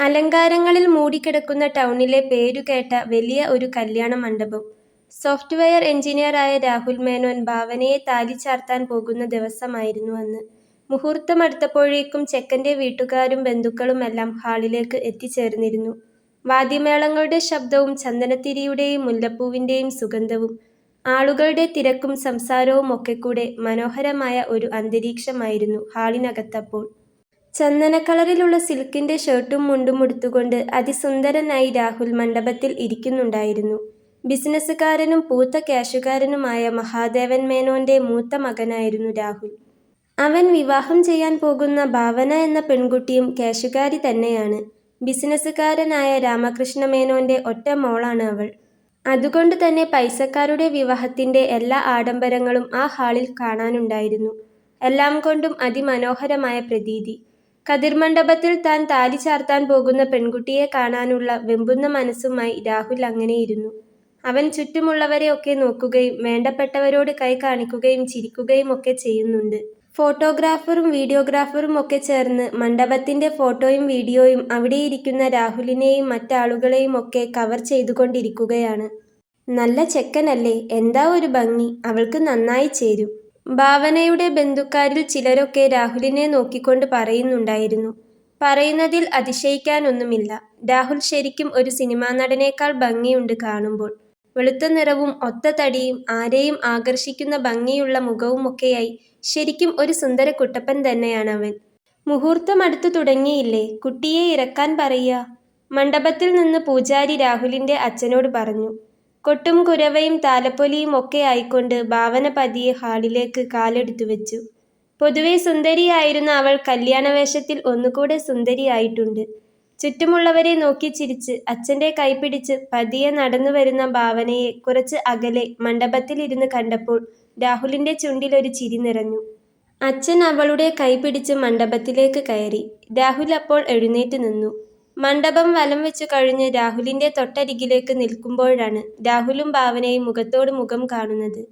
അലങ്കാരങ്ങളിൽ മൂടിക്കിടക്കുന്ന ടൗണിലെ പേരുകേട്ട വലിയ ഒരു കല്യാണ മണ്ഡപം. സോഫ്റ്റ്വെയർ എൻജിനീയറായ രാഹുൽ മേനോൻ ഭാവനയെ താലി ചാർത്താൻ പോകുന്ന ദിവസമായിരുന്നു അന്ന്. മുഹൂർത്തമടുത്തപ്പോഴേക്കും ചെക്കന്റെ വീട്ടുകാരും ബന്ധുക്കളുമെല്ലാം ഹാളിലേക്ക് എത്തിച്ചേർന്നിരുന്നു. വാദ്യമേളങ്ങളുടെ ശബ്ദവും ചന്ദനത്തിരിയുടെയും മുല്ലപ്പൂവിന്റെയും സുഗന്ധവും ആളുകളുടെ തിരക്കും സംസാരവും ഒക്കെ കൂടെ മനോഹരമായ ഒരു അന്തരീക്ഷമായിരുന്നു ഹാളിനകത്തപ്പോൾ. ചന്ദനക്കളറിലുള്ള സിൽക്കിന്റെ ഷർട്ടും മുണ്ടും ഉടുത്തുകൊണ്ട് അതിസുന്ദരനായി രാഹുൽ മണ്ഡപത്തിൽ ഇരിക്കുന്നുണ്ടായിരുന്നു. ബിസിനസ്സുകാരനും പൂത്ത ക്യാഷുകാരനുമായ മഹാദേവൻ മേനോന്റെ മൂത്ത മകനായിരുന്നു രാഹുൽ. അവൻ വിവാഹം ചെയ്യാൻ പോകുന്ന ഭാവന എന്ന പെൺകുട്ടിയും ക്യാഷുകാരി തന്നെയാണ്. ബിസിനസ്സുകാരനായ രാമകൃഷ്ണ മേനോന്റെ ഒറ്റ മോളാണ് അവൾ. അതുകൊണ്ട് തന്നെ പൈസക്കാരുടെ വിവാഹത്തിന്റെ എല്ലാ ആഡംബരങ്ങളും ആ ഹാളിൽ കാണാനുണ്ടായിരുന്നു. എല്ലാം കൊണ്ടും അതിമനോഹരമായ പ്രതീതി. കതിർമണ്ഡപത്തിൽ താൻ താലി ചാർത്താൻ പോകുന്ന പെൺകുട്ടിയെ കാണാനുള്ള വെമ്പുന്ന മനസ്സുമായി രാഹുൽ അങ്ങനെയിരുന്നു അവൻ ചുറ്റുമുള്ളവരെ ഒക്കെ നോക്കുകയും വേണ്ടപ്പെട്ടവരോട് കൈ കാണിക്കുകയും ചിരിക്കുകയും ഒക്കെ ചെയ്യുന്നുണ്ട്. ഫോട്ടോഗ്രാഫറും വീഡിയോഗ്രാഫറും ഒക്കെ ചേർന്ന് മണ്ഡപത്തിന്റെ ഫോട്ടോയും വീഡിയോയും അവിടെയിരിക്കുന്ന രാഹുലിനെയും മറ്റാളുകളെയും ഒക്കെ കവർ ചെയ്തുകൊണ്ടിരിക്കുകയാണ്. "നല്ല ചെക്കനല്ലേ, എന്താ ഒരു ഭംഗി, അവൾക്ക് നന്നായി ചേരും. " ഭാവനയുടെ ബന്ധുക്കാരിൽ ചിലരൊക്കെ രാഹുലിനെ നോക്കിക്കൊണ്ട് പറയുന്നുണ്ടായിരുന്നു. പറയുന്നതിൽ അതിശയിക്കാനൊന്നുമില്ല. രാഹുൽ ശരിക്കും ഒരു സിനിമാ നടനേക്കാൾ ഭംഗിയുണ്ട് കാണുമ്പോൾ. വെളുത്ത നിറവും ഒത്ത തടിയും ആരെയും ആകർഷിക്കുന്ന ഭംഗിയുള്ള മുഖവുമൊക്കെയായി ശരിക്കും ഒരു സുന്ദര കുട്ടപ്പൻ തന്നെയാണ് അവൻ മുഹൂർത്തം അടുത്തു തുടങ്ങിയില്ലേ, കുട്ടിയെ ഇറക്കാൻ പറയുക " മണ്ഡപത്തിൽ നിന്ന് പൂജാരി രാഹുലിന്റെ അച്ഛനോട് പറഞ്ഞു. കൊട്ടും കുരവയും താലപ്പൊലിയും ഒക്കെ ആയിക്കൊണ്ട് ഭാവന പതിയെ ഹാളിലേക്ക് കാലെടുത്തു വെച്ചു പൊതുവെ സുന്ദരിയായിരുന്ന അവൾ കല്യാണവേഷത്തിൽ ഒന്നുകൂടെ സുന്ദരിയായിട്ടുണ്ട്. ചുറ്റുമുള്ളവരെ നോക്കി ചിരിച്ച് അച്ഛന്റെ കൈപിടിച്ച് പതിയെ നടന്നു വരുന്ന ഭാവനയെ കുറച്ച് അകലെ മണ്ഡപത്തിൽ ഇരുന്ന് കണ്ടപ്പോൾ രാഹുലിന്റെ ചുണ്ടിലൊരു ചിരി നിറഞ്ഞു. അച്ഛൻ അവളുടെ കൈപിടിച്ച് മണ്ഡപത്തിലേക്ക് കയറി. രാഹുൽ അപ്പോൾ എഴുന്നേറ്റ് നിന്നു. മണ്ഡപം വലം വെച്ചു കഴിഞ്ഞ് രാഹുലിന്റെ തൊട്ടരികിലേക്ക് നിൽക്കുമ്പോഴാണ് രാഹുലും ഭാവനയും മുഖത്തോട് മുഖം കാണുന്നത്.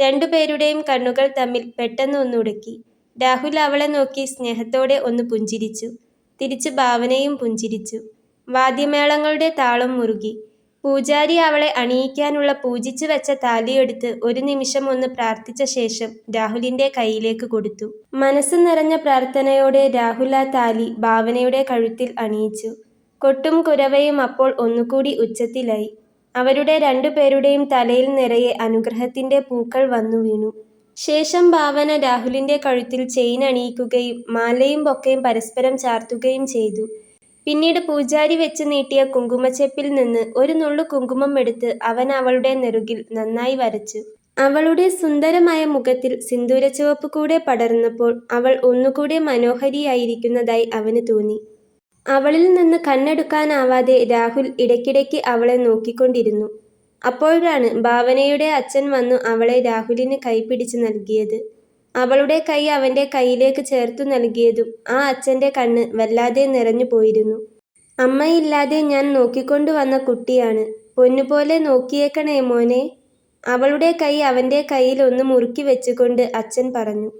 രണ്ടുപേരുടെയും കണ്ണുകൾ തമ്മിൽ പെട്ടെന്ന് ഒന്നുടക്കി രാഹുൽ അവളെ നോക്കി സ്നേഹത്തോടെ ഒന്ന് പുഞ്ചിരിച്ചു. തിരിച്ച് ഭാവനയും പുഞ്ചിരിച്ചു. വാദ്യമേളങ്ങളുടെ താളം മുറുകി. പൂജാരി അവളെ അണിയിക്കാനുള്ള പൂജിച്ചു വെച്ച താലിയെടുത്ത് ഒരു നിമിഷം ഒന്ന് പ്രാർത്ഥിച്ച ശേഷം രാഹുലിന്റെ കയ്യിലേക്ക് കൊടുത്തു. മനസ്സ് നിറഞ്ഞ പ്രാർത്ഥനയോടെ രാഹുൽ ആ താലി ഭാവനയുടെ കഴുത്തിൽ അണിയിച്ചു. കൊട്ടും കുരവയും അപ്പോൾ ഒന്നുകൂടി ഉച്ചത്തിലായി. അവരുടെ രണ്ടുപേരുടെയും തലയിൽ നിറയെ അനുഗ്രഹത്തിന്റെ പൂക്കൾ വന്നു വീണു ശേഷം ഭാവന രാഹുലിന്റെ കഴുത്തിൽ ചെയിൻ അണിയിക്കുകയും മാലയും ബൊക്കയും പരസ്പരം ചാർത്തുകയും ചെയ്തു. പിന്നീട് പൂജാരി വെച്ച് നീട്ടിയ കുങ്കുമച്ചെപ്പിൽ നിന്ന് ഒരു നുള്ളു കുങ്കുമം എടുത്ത് അവൻ അവളുടെ നെറുകിൽ നന്നായി വരച്ചു. അവളുടെ സുന്ദരമായ മുഖത്തിൽ സിന്ദൂരച്ചുവപ്പ് കൂടെ പടർന്നപ്പോൾ അവൾ ഒന്നുകൂടെ മനോഹരിയായിരിക്കുന്നതായി അവന് തോന്നി. അവളിൽ നിന്ന് കണ്ണെടുക്കാനാവാതെ രാഹുൽ ഇടയ്ക്കിടയ്ക്ക് അവളെ നോക്കിക്കൊണ്ടിരുന്നു. അപ്പോഴാണ് ഭാവനയുടെ അച്ഛൻ വന്നു അവളെ രാഹുലിന് കൈപിടിച്ച് നൽകിയത്. അവളുടെ കൈ അവന്റെ കൈയിലേക്ക് ചേർത്തു നൽകിയതും ആ അച്ഛന്റെ കണ്ണ് വല്ലാതെ നിറഞ്ഞു പോയിരുന്നു. "അമ്മയില്ലാതെ ഞാൻ നോക്കിക്കൊണ്ടുവന്ന കുട്ടിയാണ്, പൊന്നുപോലെ നോക്കിയേക്കണേ മോനെ " അവളുടെ കൈ അവന്റെ കയ്യിൽ ഒന്ന് മുറുക്കി വെച്ചുകൊണ്ട് അച്ഛൻ പറഞ്ഞു.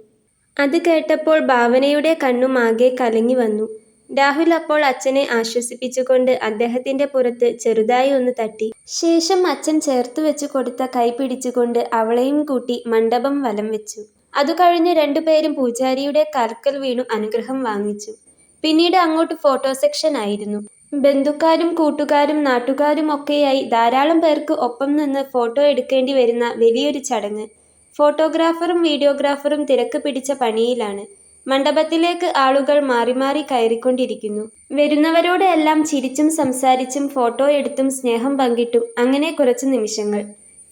അത് കേട്ടപ്പോൾ ഭാവനയുടെ കണ്ണുമാകെ കലങ്ങി വന്നു. രാഹുൽ അപ്പോൾ അച്ഛനെ ആശ്വസിപ്പിച്ചുകൊണ്ട് അദ്ദേഹത്തിന്റെ പുറത്ത് ചെറുതായി ഒന്ന് തട്ടി. ശേഷം അച്ഛൻ ചേർത്ത് വെച്ച് കൊടുത്ത കൈ പിടിച്ചുകൊണ്ട് അവളെയും കൂട്ടി മണ്ഡപം വലം വെച്ചു അതു അതുകഴിഞ്ഞ് രണ്ടുപേരും പൂജാരിയുടെ കർക്കൽ വീണു അനുഗ്രഹം വാങ്ങിച്ചു. പിന്നീട് അങ്ങോട്ട് ഫോട്ടോ സെക്ഷൻ ആയിരുന്നു. ബന്ധുക്കാരും കൂട്ടുകാരും നാട്ടുകാരും ഒക്കെയായി ധാരാളം പേർക്ക് ഒപ്പം നിന്ന് ഫോട്ടോ എടുക്കേണ്ടി വരുന്ന വലിയൊരു ചടങ്ങ്. ഫോട്ടോഗ്രാഫറും വീഡിയോഗ്രാഫറും തിരക്ക് പിടിച്ച പണിയിലാണ്. മണ്ഡപത്തിലേക്ക് ആളുകൾ മാറി മാറി കയറിക്കൊണ്ടിരിക്കുന്നു. വരുന്നവരോട് എല്ലാം ചിരിച്ചും സംസാരിച്ചും ഫോട്ടോ എടുത്തും സ്നേഹം പങ്കിട്ടും അങ്ങനെ കുറച്ച് നിമിഷങ്ങൾ.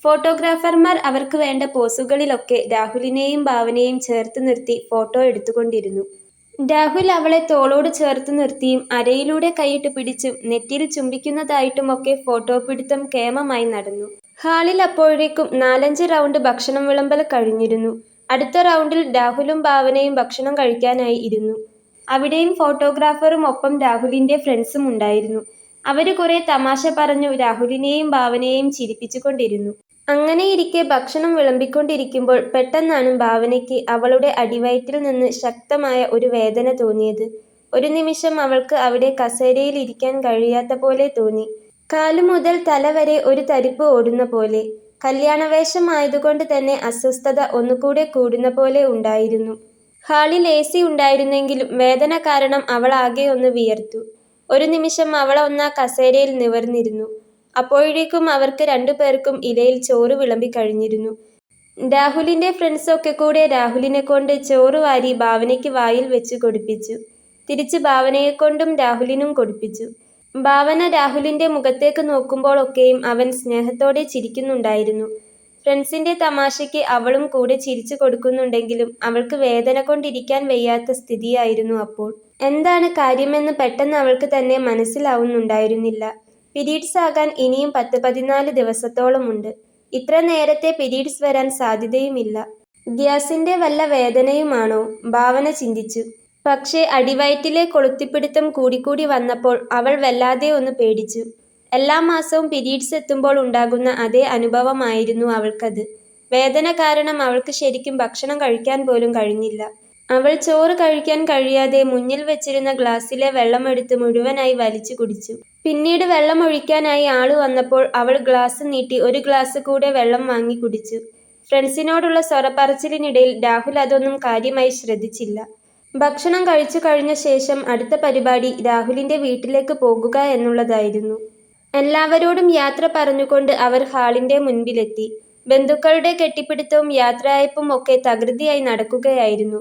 ഫോട്ടോഗ്രാഫർമാർ അവർക്ക് വേണ്ട പോസുകളിലൊക്കെ രാഹുലിനെയും ഭാവനയെയും ചേർത്ത് നിർത്തി ഫോട്ടോ എടുത്തുകൊണ്ടിരുന്നു. രാഹുൽ അവളെ തോളോട് ചേർത്ത് നിർത്തിയും അരയിലൂടെ കൈയിട്ട് പിടിച്ചും നെറ്റിയിൽ ചുംബിക്കുന്നതായിട്ടുമൊക്കെ ഫോട്ടോ പിടുത്തം കേമമായി നടന്നു. ഹാളിൽ അപ്പോഴേക്കും നാലഞ്ച് റൗണ്ട് ഭക്ഷണം വിളമ്പൽ കഴിഞ്ഞിരുന്നു. അടുത്ത റൗണ്ടിൽ രാഹുലും ഭാവനയും ഭക്ഷണം കഴിക്കാനായി ഇരുന്നു. അവിടെയും ഫോട്ടോഗ്രാഫറും ഒപ്പം രാഹുലിന്റെ ഫ്രണ്ട്സും ഉണ്ടായിരുന്നു. അവർ കുറെ തമാശ പറഞ്ഞു രാഹുലിനെയും ഭാവനയെയും ചിരിപ്പിച്ചുകൊണ്ടിരുന്നു. അങ്ങനെയിരിക്കെ ഭക്ഷണം വിളമ്പിക്കൊണ്ടിരിക്കുമ്പോൾ പെട്ടെന്നാണ് ഭാവനയ്ക്ക് അവളുടെ അടിവയറ്റിൽ നിന്ന് ശക്തമായ ഒരു വേദന തോന്നിയത്. ഒരു നിമിഷം അവൾക്ക് അവിടെ കസേരയിൽ ഇരിക്കാൻ കഴിയാത്ത പോലെ തോന്നി. കാലു മുതൽ തല വരെ ഒരു തരിപ്പ് ഓടുന്ന പോലെ. കല്യാണവേഷം ആയതുകൊണ്ട് തന്നെ അസ്വസ്ഥത ഒന്നുകൂടെ കൂടുന്ന പോലെ ഉണ്ടായിരുന്നു. ഹാളിൽ എ സി ഉണ്ടായിരുന്നെങ്കിലും വേദന കാരണം അവൾ ആകെ ഒന്ന് വിയർത്തു. ഒരു നിമിഷം അവൾ ഒന്നാ കസേരയിൽ നിവർന്നിരുന്നു. അപ്പോഴേക്കും അവർക്ക് രണ്ടുപേർക്കും ഇലയിൽ ചോറ് വിളമ്പി കഴിഞ്ഞിരുന്നു രാഹുലിന്റെ ഫ്രണ്ട്സൊക്കെ കൂടെ രാഹുലിനെ കൊണ്ട് ചോറ് വാരി ഭാവനയ്ക്ക് വായിൽ വെച്ച് കൊടുപ്പിച്ചു. തിരിച്ച് ഭാവനയെക്കൊണ്ടും രാഹുലിനും കൊടുപ്പിച്ചു. ഭാവന രാഹുലിന്റെ മുഖത്തേക്ക് നോക്കുമ്പോഴൊക്കെയും അവൻ സ്നേഹത്തോടെ ചിരിക്കുന്നുണ്ടായിരുന്നു. ഫ്രണ്ട്സിന്റെ തമാശയ്ക്ക് അവളും കൂടെ ചിരിച്ചു കൊടുക്കുന്നുണ്ടെങ്കിലും അവൾക്ക് വേദന കൊണ്ടിരിക്കാൻ വയ്യാത്ത സ്ഥിതിയായിരുന്നു അപ്പോൾ. എന്താണ് കാര്യമെന്ന് പെട്ടെന്ന് അവൾക്ക് തന്നെ മനസ്സിലാവുന്നുണ്ടായിരുന്നില്ല. പിരീഡ്സ് ആകാൻ ഇനിയും പത്ത് പതിനാല് ദിവസത്തോളമുണ്ട്. ഇത്ര നേരത്തെ പിരീഡ്സ് വരാൻ സാധ്യതയുമില്ല. ഗ്യാസിന്റെ വല്ല വേദനയുമാണോ? ഭാവന ചിന്തിച്ചു. പക്ഷേ അടിവയറ്റിലെ കൊളുത്തിപ്പിടുത്തം കൂടിക്കൂടി വന്നപ്പോൾ അവൾ വല്ലാതെ ഒന്ന് പേടിച്ചു. എല്ലാ മാസവും പിരീഡ്സ് എത്തുമ്പോൾ ഉണ്ടാകുന്ന അതേ അനുഭവമായിരുന്നു അവൾക്കത്. വേദന കാരണം അവൾക്ക് ശരിക്കും ഭക്ഷണം കഴിക്കാൻ പോലും കഴിഞ്ഞില്ല. അവൾ ചോറ് കഴിക്കാൻ കഴിയാതെ മുന്നിൽ വെച്ചിരുന്ന ഗ്ലാസ്സിലെ വെള്ളമെടുത്ത് മുഴുവനായി വലിച്ചു കുടിച്ചു. പിന്നീട് വെള്ളം ഒഴിക്കാനായി ആൾ വന്നപ്പോൾ അവൾ ഗ്ലാസ് നീട്ടി ഒരു ഗ്ലാസ് കൂടെ വെള്ളം വാങ്ങി കുടിച്ചു. ഫ്രണ്ട്സിനോടുള്ള സ്വരപ്പറച്ചിലിനിടയിൽ രാഹുൽ അതൊന്നും കാര്യമായി ശ്രദ്ധിച്ചില്ല. ഭക്ഷണം കഴിച്ചു കഴിഞ്ഞ ശേഷം അടുത്ത പരിപാടി രാഹുലിന്റെ വീട്ടിലേക്ക് പോകുക എന്നുള്ളതായിരുന്നു. എല്ലാവരോടും യാത്ര പറഞ്ഞുകൊണ്ട് അവർ ഹാളിന്റെ മുൻപിലെത്തി. ബന്ധുക്കളുടെ കെട്ടിപ്പിടുത്തവും യാത്രയപ്പും ഒക്കെ തകൃതിയായി നടക്കുകയായിരുന്നു.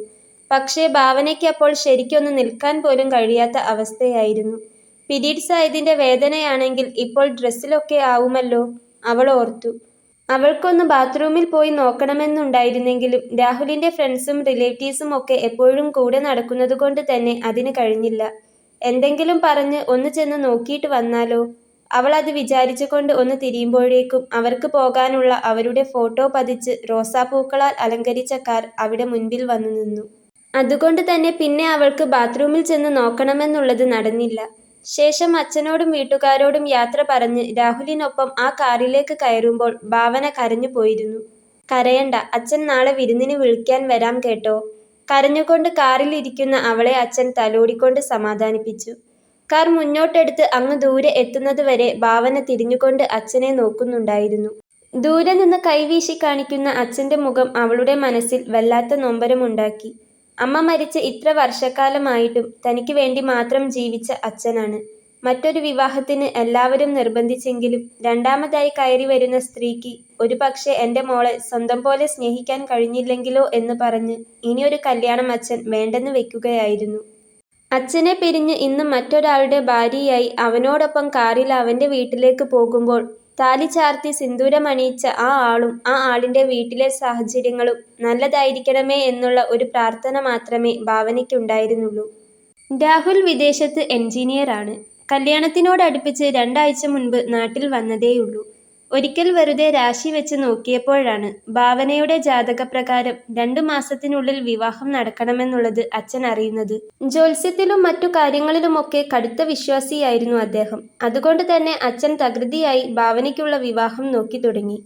പക്ഷേ ഭാവനയ്ക്ക് അപ്പോൾ ശരിക്കൊന്ന് നിൽക്കാൻ പോലും കഴിയാത്ത അവസ്ഥയായിരുന്നു. പിരീഡ്സ് ആയതിന്റെ വേദനയാണെങ്കിൽ ഇപ്പോൾ ഡ്രസ്സിലൊക്കെ ആവുമല്ലോ. അവൾ ഓർത്തു. അവൾക്കൊന്ന് ബാത്റൂമിൽ പോയി നോക്കണമെന്നുണ്ടായിരുന്നെങ്കിലും രാഹുലിന്റെ ഫ്രണ്ട്സും റിലേറ്റീവ്സും ഒക്കെ എപ്പോഴും കൂടെ നടക്കുന്നതുകൊണ്ട് തന്നെ അതിന് കഴിഞ്ഞില്ല. എന്തെങ്കിലും പറഞ്ഞ് ഒന്ന് ചെന്ന് നോക്കിയിട്ട് വന്നാലോ? അവൾ അത് വിചാരിച്ചുകൊണ്ട് ഒന്ന് തിരിയുമ്പോഴേക്കും അവർക്ക് പോകാനുള്ള അവരുടെ ഫോട്ടോ പതിച്ച് റോസാപ്പൂക്കളാൽ അലങ്കരിച്ച കാർ അവിടെ മുൻപിൽ വന്നു നിന്നു. അതുകൊണ്ട് തന്നെ പിന്നെ അവൾക്ക് ബാത്റൂമിൽ ചെന്ന് നോക്കണമെന്നുള്ളത് നടന്നില്ല. ശേഷം അച്ഛനോടും വീട്ടുകാരോടും യാത്ര പറഞ്ഞ് രാഹുലിനൊപ്പം ആ കാറിലേക്ക് കയറുമ്പോൾ ഭാവന കരഞ്ഞു പോയിരുന്നു. കരയണ്ട, അച്ഛൻ നാളെ വിരുന്നിന് വിളിക്കാൻ വരാം കേട്ടോ. കരഞ്ഞുകൊണ്ട് കാറിൽ ഇരിക്കുന്ന അവളെ അച്ഛൻ തലോടിക്കൊണ്ട് സമാധാനിപ്പിച്ചു. കാർ മുന്നോട്ടെടുത്ത് അങ്ങ് ദൂരെ എത്തുന്നത് വരെ ഭാവന തിരിഞ്ഞുകൊണ്ട് അച്ഛനെ നോക്കുന്നുണ്ടായിരുന്നു. ദൂരെ നിന്ന് കൈവീശി കാണിക്കുന്ന അച്ഛന്റെ മുഖം അവളുടെ മനസ്സിൽ വല്ലാത്ത നൊമ്പരമുണ്ടാക്കി. അമ്മ മരിച്ച് ഇത്ര വർഷക്കാലമായിട്ടും തനിക്ക് വേണ്ടി മാത്രം ജീവിച്ച അച്ഛനാണ്. മറ്റൊരു വിവാഹത്തിന് എല്ലാവരും നിർബന്ധിച്ചെങ്കിലും രണ്ടാമതായി കയറി വരുന്ന സ്ത്രീക്ക് ഒരു പക്ഷേ എന്റെ മോളെ സ്വന്തം പോലെ സ്നേഹിക്കാൻ കഴിഞ്ഞില്ലെങ്കിലോ എന്ന് പറഞ്ഞ് ഇനിയൊരു കല്യാണം അച്ഛൻ വേണ്ടെന്ന് വെക്കുകയായിരുന്നു. അച്ഛനെ പിരിഞ്ഞ് ഇന്ന് മറ്റൊരാളുടെ ഭാര്യയായി അവനോടൊപ്പം കാറിൽ അവന്റെ വീട്ടിലേക്ക് പോകുമ്പോൾ താലി ചാർത്തി സിന്ദൂരമണിയിച്ച ആ ആളും ആ ആളിന്റെ വീട്ടിലെ സാഹചര്യങ്ങളും നല്ലതായിരിക്കണമേ എന്നുള്ള ഒരു പ്രാർത്ഥന മാത്രമേ ഭാവനയ്ക്കുണ്ടായിരുന്നുള്ളൂ. രാഹുൽ വിദേശത്ത് എൻജിനീയറാണ് കല്യാണത്തിനോടടുപ്പിച്ച് രണ്ടാഴ്ച മുൻപ് നാട്ടിൽ വന്നതേയുള്ളൂ. ഒരിക്കൽ വെറുതെ രാശി വെച്ച് നോക്കിയപ്പോഴാണ് ഭാവനയുടെ ജാതകപ്രകാരം രണ്ടു മാസത്തിനുള്ളിൽ വിവാഹം നടക്കണമെന്നുള്ളത് അച്ഛൻ അറിയുന്നത്. ജ്യോത്സ്യത്തിലും മറ്റു കാര്യങ്ങളിലുമൊക്കെ കടുത്ത വിശ്വാസിയായിരുന്നു അദ്ദേഹം. അതുകൊണ്ട് തന്നെ അച്ഛൻ തകൃതിയായി ഭാവനയ്ക്കുള്ള വിവാഹം നോക്കി തുടങ്ങി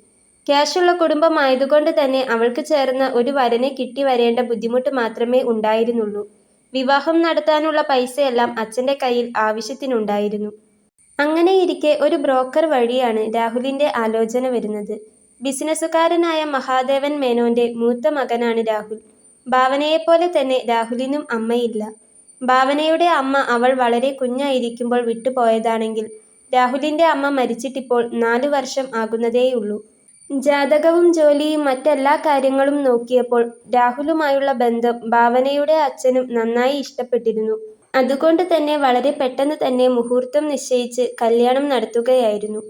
ക്യാഷുള്ള കുടുംബമായതുകൊണ്ട് തന്നെ അവൾക്ക് ചേർന്ന ഒരു വരനെ കിട്ടി വരേണ്ട ബുദ്ധിമുട്ട് മാത്രമേ ഉണ്ടായിരുന്നുള്ളൂ. വിവാഹം നടത്താനുള്ള പൈസയെല്ലാം അച്ഛന്റെ കയ്യിൽ ആവശ്യത്തിനുണ്ടായിരുന്നു. അങ്ങനെയിരിക്കെ ഒരു ബ്രോക്കർ വഴിയാണ് രാഹുലിന്റെ ആലോചന വരുന്നത്. ബിസിനസ്സുകാരനായ മഹാദേവൻ മേനോന്റെ മൂത്ത മകനാണ് രാഹുൽ. ഭാവനയെപ്പോലെ തന്നെ രാഹുലിനും അമ്മയില്ല. ഭാവനയുടെ അമ്മ അവൾ വളരെ കുഞ്ഞായിരിക്കുമ്പോൾ വിട്ടുപോയതാണെങ്കിൽ രാഹുലിന്റെ അമ്മ മരിച്ചിട്ടിപ്പോൾ നാലു വർഷം ആകുന്നതേയുള്ളൂ. ജാതകവും ജോലിയും മറ്റെല്ലാ കാര്യങ്ങളും നോക്കിയപ്പോൾ രാഹുലുമായുള്ള ബന്ധം ഭാവനയുടെ അച്ഛനും നന്നായി ഇഷ്ടപ്പെട്ടിരുന്നു. അതുകൊണ്ട് തന്നെ വളരെ പെട്ടെന്ന് തന്നെ മുഹൂർത്തം നിശ്ചയിച്ച് കല്യാണം നടത്തുകയായിരുന്നു.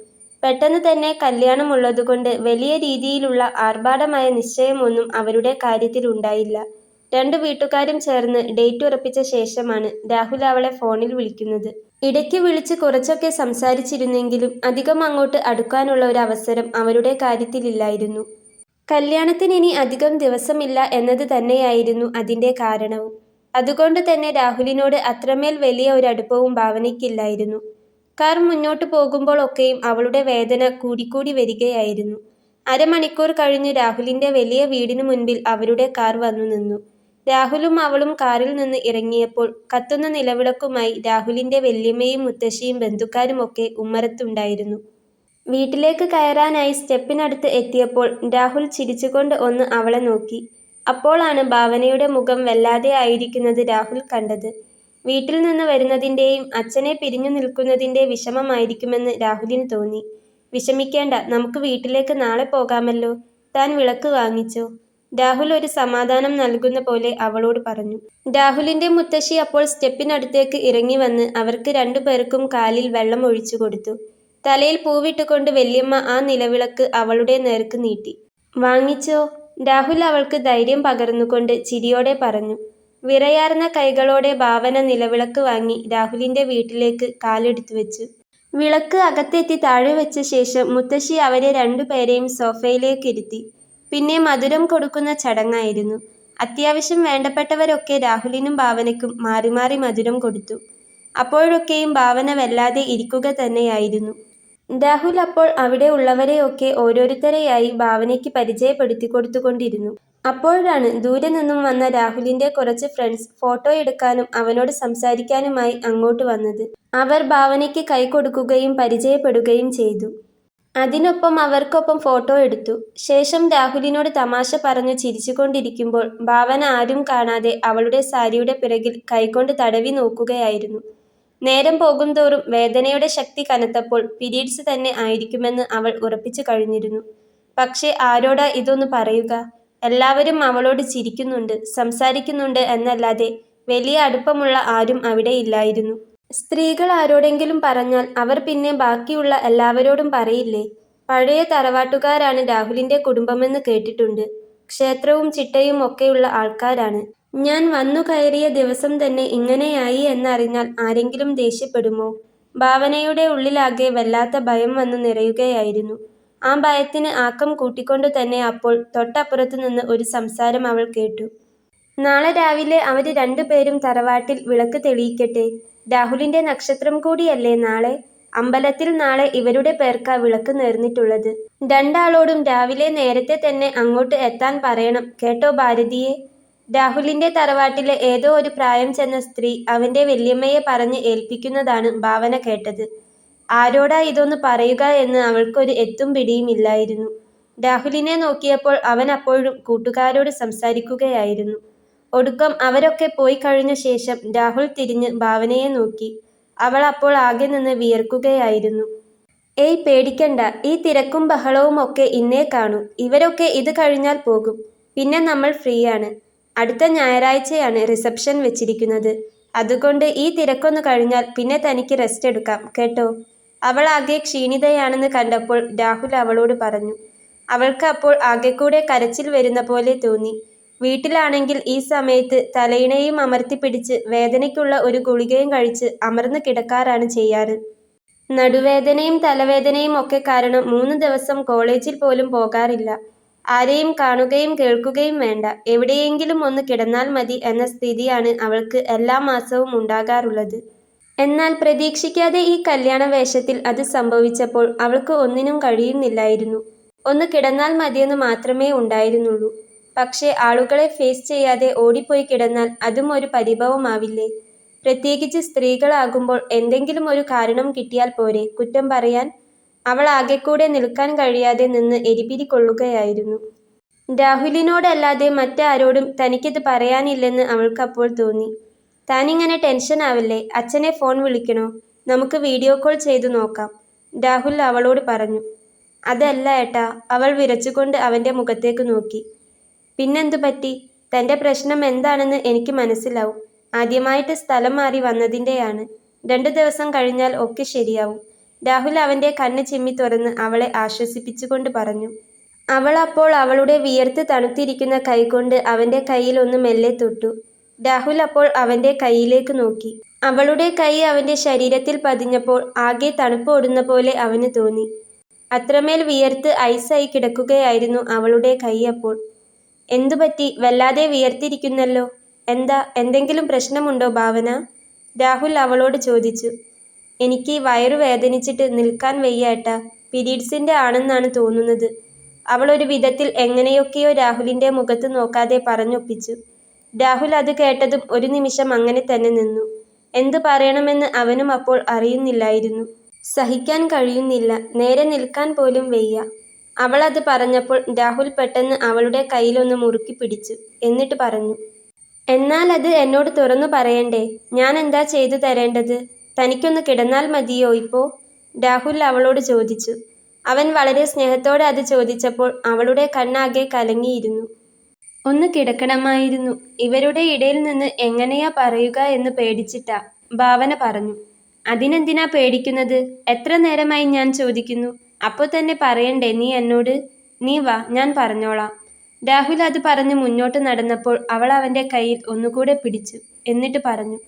പെട്ടെന്ന് തന്നെ കല്യാണമുള്ളതുകൊണ്ട് വലിയ രീതിയിലുള്ള ആർഭാടമായ നിശ്ചയമൊന്നും അവരുടെ കാര്യത്തിൽ ഉണ്ടായില്ല. രണ്ടു വീട്ടുകാരും ചേർന്ന് ഡേറ്റ് ഉറപ്പിച്ച ശേഷമാണ് രാഹുൽ അവളെ ഫോണിൽ വിളിക്കുന്നത്. ഇടയ്ക്ക് വിളിച്ച് കുറച്ചൊക്കെ സംസാരിച്ചിരുന്നെങ്കിലും അധികം അങ്ങോട്ട് അടുക്കാനുള്ള ഒരു അവസരം അവരുടെ കാര്യത്തിലില്ലായിരുന്നു. കല്യാണത്തിന് ഇനി അധികം ദിവസമില്ല എന്നത് തന്നെയായിരുന്നു അതിന്റെ കാരണവും. അതുകൊണ്ട് തന്നെ രാഹുലിനോട് അത്രമേൽ വലിയ ഒരു അടുപ്പവും ഭാവനയ്ക്കില്ലായിരുന്നു. കാർ മുന്നോട്ട് പോകുമ്പോൾ ഒക്കെയും അവളുടെ വേദന കൂടിക്കൂടി വരികയായിരുന്നു. അരമണിക്കൂർ കഴിഞ്ഞു രാഹുലിന്റെ വലിയ വീടിനു മുൻപിൽ അവരുടെ കാർ വന്നു നിന്നു. രാഹുലും അവളും കാറിൽ നിന്ന് ഇറങ്ങിയപ്പോൾ കത്തുന്ന നിലവിളക്കുമായി രാഹുലിന്റെ വല്യമ്മയും മുത്തശ്ശിയും ബന്ധുക്കാരുമൊക്കെ ഉമ്മറത്തുണ്ടായിരുന്നു. വീട്ടിലേക്ക് കയറാനായി സ്റ്റെപ്പിനടുത്ത് എത്തിയപ്പോൾ രാഹുൽ ചിരിച്ചുകൊണ്ട് ഒന്ന് അവളെ നോക്കി. അപ്പോളാണ് ഭാവനയുടെ മുഖം വല്ലാതെ ആയിരിക്കുന്നത് രാഹുൽ കണ്ടത്. വീട്ടിൽ നിന്ന് വരുന്നതിന്റെയും അച്ഛനെ പിരിഞ്ഞു നിൽക്കുന്നതിന്റെ വിഷമമായിരിക്കുമെന്ന് രാഹുലിന് തോന്നി. "വിഷമിക്കേണ്ട, നമുക്ക് വീട്ടിലേക്ക് നാളെ പോകാമല്ലോ. താൻ വിളക്ക് വാങ്ങിച്ചോ? " രാഹുൽ ഒരു സമാധാനം നൽകുന്ന പോലെ അവളോട് പറഞ്ഞു. രാഹുലിന്റെ മുത്തശ്ശി അപ്പോൾ സ്റ്റെപ്പിനടുത്തേക്ക് ഇറങ്ങി വന്ന് അവർക്ക് രണ്ടുപേർക്കും കാലിൽ വെള്ളം ഒഴിച്ചു കൊടുത്തു തലയിൽ പൂവിട്ടുകൊണ്ട് വല്യമ്മ ആ നിലവിളക്ക് അവളുടെ നേർക്ക് നീട്ടി. "വാങ്ങിച്ചോ? " രാഹുൽ അവൾക്ക് ധൈര്യം പകർന്നുകൊണ്ട് ചിരിയോടെ പറഞ്ഞു. വിറയാർന്ന കൈകളോടെ ഭാവന നിലവിളക്ക് വാങ്ങി രാഹുലിന്റെ വീട്ടിലേക്ക് കാലെടുത്തു വെച്ചു വിളക്ക് അകത്തെത്തി താഴെ വെച്ച ശേഷം മുത്തശ്ശി അവരെ രണ്ടുപേരെയും സോഫയിലേക്ക് ഇരുത്തി പിന്നെ മധുരം കൊടുക്കുന്ന ചടങ്ങായിരുന്നു. അത്യാവശ്യം വേണ്ടപ്പെട്ടവരൊക്കെ രാഹുലിനും ഭാവനയ്ക്കും മാറി മാറി മധുരം കൊടുത്തു. അപ്പോഴൊക്കെയും ഭാവന വല്ലാതെ ഇരിക്കുക തന്നെയായിരുന്നു. രാഹുൽ അപ്പോൾ അവിടെ ഉള്ളവരെയൊക്കെ ഓരോരുത്തരെയായി ഭാവനയ്ക്ക് പരിചയപ്പെടുത്തി കൊടുത്തുകൊണ്ടിരുന്നു അപ്പോഴാണ് ദൂരെ നിന്നും വന്ന രാഹുലിന്റെ കുറച്ച് ഫ്രണ്ട്സ് ഫോട്ടോ എടുക്കാനും അവനോട് സംസാരിക്കാനുമായി അങ്ങോട്ട് വന്നത്. അവർ ഭാവനയ്ക്ക് കൈ കൊടുക്കുകയും പരിചയപ്പെടുകയും ചെയ്തു. അതിനൊപ്പം അവർക്കൊപ്പം ഫോട്ടോ എടുത്തു. ശേഷം രാഹുലിനോട് തമാശ പറഞ്ഞു ചിരിച്ചുകൊണ്ടിരിക്കുമ്പോൾ ഭാവന ആരും കാണാതെ അവളുടെ സാരിയുടെ പിറകിൽ കൈകൊണ്ട് തടവി നോക്കുകയായിരുന്നു. നേരം പോകുംതോറും വേദനയുടെ ശക്തി കനത്തപ്പോൾ പിരീഡ്സ് തന്നെ ആയിരിക്കുമെന്ന് അവൾ ഉറപ്പിച്ചു കഴിഞ്ഞിരുന്നു. പക്ഷേ ആരോടാ ഇതൊന്ന് പറയുക? എല്ലാവരും അവളോട് ചിരിക്കുന്നുണ്ട്, സംസാരിക്കുന്നുണ്ട് എന്നല്ലാതെ വലിയ അടുപ്പമുള്ള ആരും അവിടെ ഇല്ലായിരുന്നു സ്ത്രീകൾ ആരോടെങ്കിലും പറഞ്ഞാൽ അവർ പിന്നെ ബാക്കിയുള്ള എല്ലാവരോടും പറയില്ലേ? പഴയ തറവാട്ടുകാരാണ് രാഹുലിന്റെ കുടുംബമെന്ന് കേട്ടിട്ടുണ്ട്. ക്ഷേത്രവും ചിട്ടയും ഒക്കെയുള്ള ആൾക്കാരാണ്. ഞാൻ വന്നു കയറിയ ദിവസം തന്നെ ഇങ്ങനെയായി എന്നറിഞ്ഞാൽ ആരെങ്കിലും ദേഷ്യപ്പെടുമോ? ഭാവനയുടെ ഉള്ളിലാകെ വല്ലാത്ത ഭയം വന്നു നിറയുകയായിരുന്നു. ആ ഭയത്തിന് ആക്കം കൂട്ടിക്കൊണ്ടു തന്നെ അപ്പോൾ തൊട്ടപ്പുറത്തു നിന്ന് ഒരു സംസാരം അവൾ കേട്ടു. "നാളെ രാവിലെ അവർ രണ്ടുപേരും തറവാട്ടിൽ വിളക്ക് തെളിയിക്കട്ടെ. രാഹുലിന്റെ നക്ഷത്രം കൂടിയല്ലേ നാളെ. അമ്പലത്തിൽ നാളെ ഇവരുടെ പേർക്കാ വിളക്ക് നേർന്നിട്ടുള്ളത്. രണ്ടാളോടും രാവിലെ നേരത്തെ തന്നെ അങ്ങോട്ട് എത്താൻ പറയണം കേട്ടോ ഭാരതിയേ? " രാഹുലിന്റെ തറവാട്ടിലെ ഏതോ ഒരു പ്രായം ചെന്ന സ്ത്രീ അവന്റെ വല്യമ്മയെ പറഞ്ഞ് ഏൽപ്പിക്കുന്നതാണ് ഭാവന കേട്ടത്. ആരോടാ ഇതൊന്ന് പറയുക എന്ന് അവൾക്കൊരു എത്തും പിടിയും ഇല്ലായിരുന്നു. രാഹുലിനെ നോക്കിയപ്പോൾ അവൻ അപ്പോഴും കൂട്ടുകാരോട് സംസാരിക്കുകയായിരുന്നു. ഒടുക്കം അവരൊക്കെ പോയി കഴിഞ്ഞ ശേഷം രാഹുൽ തിരിഞ്ഞ് ഭാവനയെ നോക്കി. അവൾ അപ്പോൾ ആകെ നിന്ന് വിയർക്കുകയായിരുന്നു. "ഏയ് പേടിക്കണ്ട, ഈ തിരക്കും ബഹളവും ഒക്കെ ഇന്നേ കാണൂ. ഇവരൊക്കെ ഇത് കഴിഞ്ഞാൽ പോകും. പിന്നെ നമ്മൾ ഫ്രീയാണ്. അടുത്ത ഞായറാഴ്ചയാണ് റിസപ്ഷൻ വെച്ചിരിക്കുന്നത്. അതുകൊണ്ട് ഈ തിരക്കൊന്നു കഴിഞ്ഞാൽ പിന്നെ തനിക്ക് റെസ്റ്റ് എടുക്കാം കേട്ടോ? " അവൾ ആകെ ക്ഷീണിതയാണെന്ന് കണ്ടപ്പോൾ രാഹുൽ അവളോട് പറഞ്ഞു. അവൾക്ക് അപ്പോൾ ആകെ കൂടെ കരച്ചിൽ വരുന്ന പോലെ തോന്നി. വീട്ടിലാണെങ്കിൽ ഈ സമയത്ത് തലയിണയും അമർത്തി പിടിച്ച് വേദനയ്ക്കുള്ള ഒരു ഗുളികയും കഴിച്ച് അമർന്ന് കിടക്കാറാണ് ചെയ്യാറ്. നടുവേദനയും തലവേദനയും ഒക്കെ കാരണം മൂന്ന് ദിവസം കോളേജിൽ പോലും പോകാറില്ല. ആരെയും കാണുകയും കേൾക്കുകയും വേണ്ട. എവിടെയെങ്കിലും ഒന്ന് കിടന്നാൽ മതി എന്ന സ്ഥിതിയാണ് അവൾക്ക് എല്ലാ മാസവും ഉണ്ടാകാറുള്ളത്. എന്നാൽ പ്രതീക്ഷിക്കാതെ ഈ കല്യാണ വേഷത്തിൽ അത് സംഭവിച്ചപ്പോൾ അവൾക്ക് ഒന്നിനും കഴിയുന്നില്ലായിരുന്നു. ഒന്ന് കിടന്നാൽ മതിയെന്ന് മാത്രമേ ഉണ്ടായിരുന്നുള്ളൂ. പക്ഷേ ആളുകളെ ഫേസ് ചെയ്യാതെ ഓടിപ്പോയി കിടന്നാൽ അതും ഒരു പരിഭവമാവില്ലേ? പ്രത്യേകിച്ച് സ്ത്രീകളാകുമ്പോൾ എന്തെങ്കിലും ഒരു കാരണം കിട്ടിയാൽ പോരെ കുറ്റം പറയാൻ? അവൾ ആകെക്കൂടെ നിൽക്കാൻ കഴിയാതെ നിന്ന് എരിപിരി കൊള്ളുകയായിരുന്നു. രാഹുലിനോടല്ലാതെ മറ്റാരോടും തനിക്കിത് പറയാനില്ലെന്ന് അവൾക്കപ്പോൾ തോന്നി. "താനിങ്ങനെ ടെൻഷൻ ആവല്ലേ. അച്ഛനെ ഫോൺ വിളിക്കണോ? നമുക്ക് വീഡിയോ കോൾ ചെയ്തു നോക്കാം. " രാഹുൽ അവളോട് പറഞ്ഞു. "അതല്ല ഏട്ടാ. " അവൾ വിരച്ചുകൊണ്ട് അവന്റെ മുഖത്തേക്ക് നോക്കി. "പിന്നെന്തു പറ്റി? തന്റെ പ്രശ്നം എന്താണെന്ന് എനിക്ക് മനസ്സിലാവും. ആദ്യമായിട്ട് സ്ഥലം മാറി വന്നതിന്റെയാണ് രണ്ടു ദിവസം കഴിഞ്ഞാൽ ഒക്കെ ശരിയാവും. " രാഹുൽ അവന്റെ കണ്ണ് ചിമ്മി തുറന്ന് അവളെ ആശ്വസിപ്പിച്ചുകൊണ്ട് പറഞ്ഞു. അവൾ അപ്പോൾ അവളുടെ വിയർത്ത് തണുത്തിരിക്കുന്ന കൈകൊണ്ട് അവന്റെ കയ്യിൽ ഒന്ന് മെല്ലെ തൊട്ടു. രാഹുൽ അപ്പോൾ അവന്റെ കൈയിലേക്ക് നോക്കി. അവളുടെ കൈ അവന്റെ ശരീരത്തിൽ പതിഞ്ഞപ്പോൾ ആകെ തണുപ്പ് ഓടുന്ന പോലെ അവന് തോന്നി. അത്രമേൽ വിയർത്ത് ഐസായി കിടക്കുകയായിരുന്നു അവളുടെ കൈ അപ്പോൾ. എന്തുപറ്റി വല്ലാതെ വിയർത്തിരിക്കുന്നല്ലോ. എന്താ, എന്തെങ്കിലും പ്രശ്നമുണ്ടോ ഭാവന? " രാഹുൽ അവളോട് ചോദിച്ചു. "എനിക്ക് വയറു വേദനിച്ചിട്ട് നിൽക്കാൻ വയ്യാട്ട ഏട്ടാ. പീരിയഡ്സിന്റെ ആണെന്നാണ് തോന്നുന്നത്. " അവൾ ഒരു വിധത്തിൽ എങ്ങനെയൊക്കെയോ രാഹുലിന്റെ മുഖത്ത് നോക്കാതെ പറഞ്ഞൊപ്പിച്ചു. രാഹുൽ അത് കേട്ടതും ഒരു നിമിഷം അങ്ങനെ തന്നെ നിന്നു. എന്തു പറയണമെന്ന് അവനും അപ്പോൾ അറിയുന്നില്ലായിരുന്നു. സഹിക്കാൻ കഴിയുന്നില്ല. നേരെ നിൽക്കാൻ പോലും വയ്യ. അവൾ അത് പറഞ്ഞപ്പോൾ രാഹുൽ പെട്ടെന്ന് അവളുടെ കയ്യിലൊന്ന് മുറുക്കി പിടിച്ചു എന്നിട്ട് പറഞ്ഞു. എന്നാൽ അത് എന്നോട് തുറന്നു പറയണ്ടേ? ഞാൻ എന്താ ചെയ്തു തരേണ്ടത്? തനിക്കൊന്ന് കിടന്നാൽ മതിയോ ഇപ്പോൾ രാഹുൽ അവളോട് ചോദിച്ചു. അവൻ വളരെ സ്നേഹത്തോടെ അത് ചോദിച്ചപ്പോൾ അവളുടെ കണ്ണാകെ കലങ്ങിയിരുന്നു. ഒന്ന് കിടക്കണമായിരുന്നു. ഇവരുടെ ഇടയിൽ നിന്ന് എങ്ങനെയാ പറയുക എന്ന് പേടിച്ചിട്ടാ. ഭാവന പറഞ്ഞു. അതിനെന്തിനാ പേടിക്കുന്നത്? എത്ര നേരമായി ഞാൻ ചോദിക്കുന്നു. അപ്പോൾ തന്നെ പറയണ്ടേ നീ എന്നോട്? നീ വാ ഞാൻ പറഞ്ഞോളാം. രാഹുൽ അത് പറഞ്ഞ് മുന്നോട്ട് നടന്നപ്പോൾ അവൾ അവന്റെ കയ്യിൽ ഒന്നുകൂടെ പിടിച്ചു. എന്നിട്ട് പറഞ്ഞു.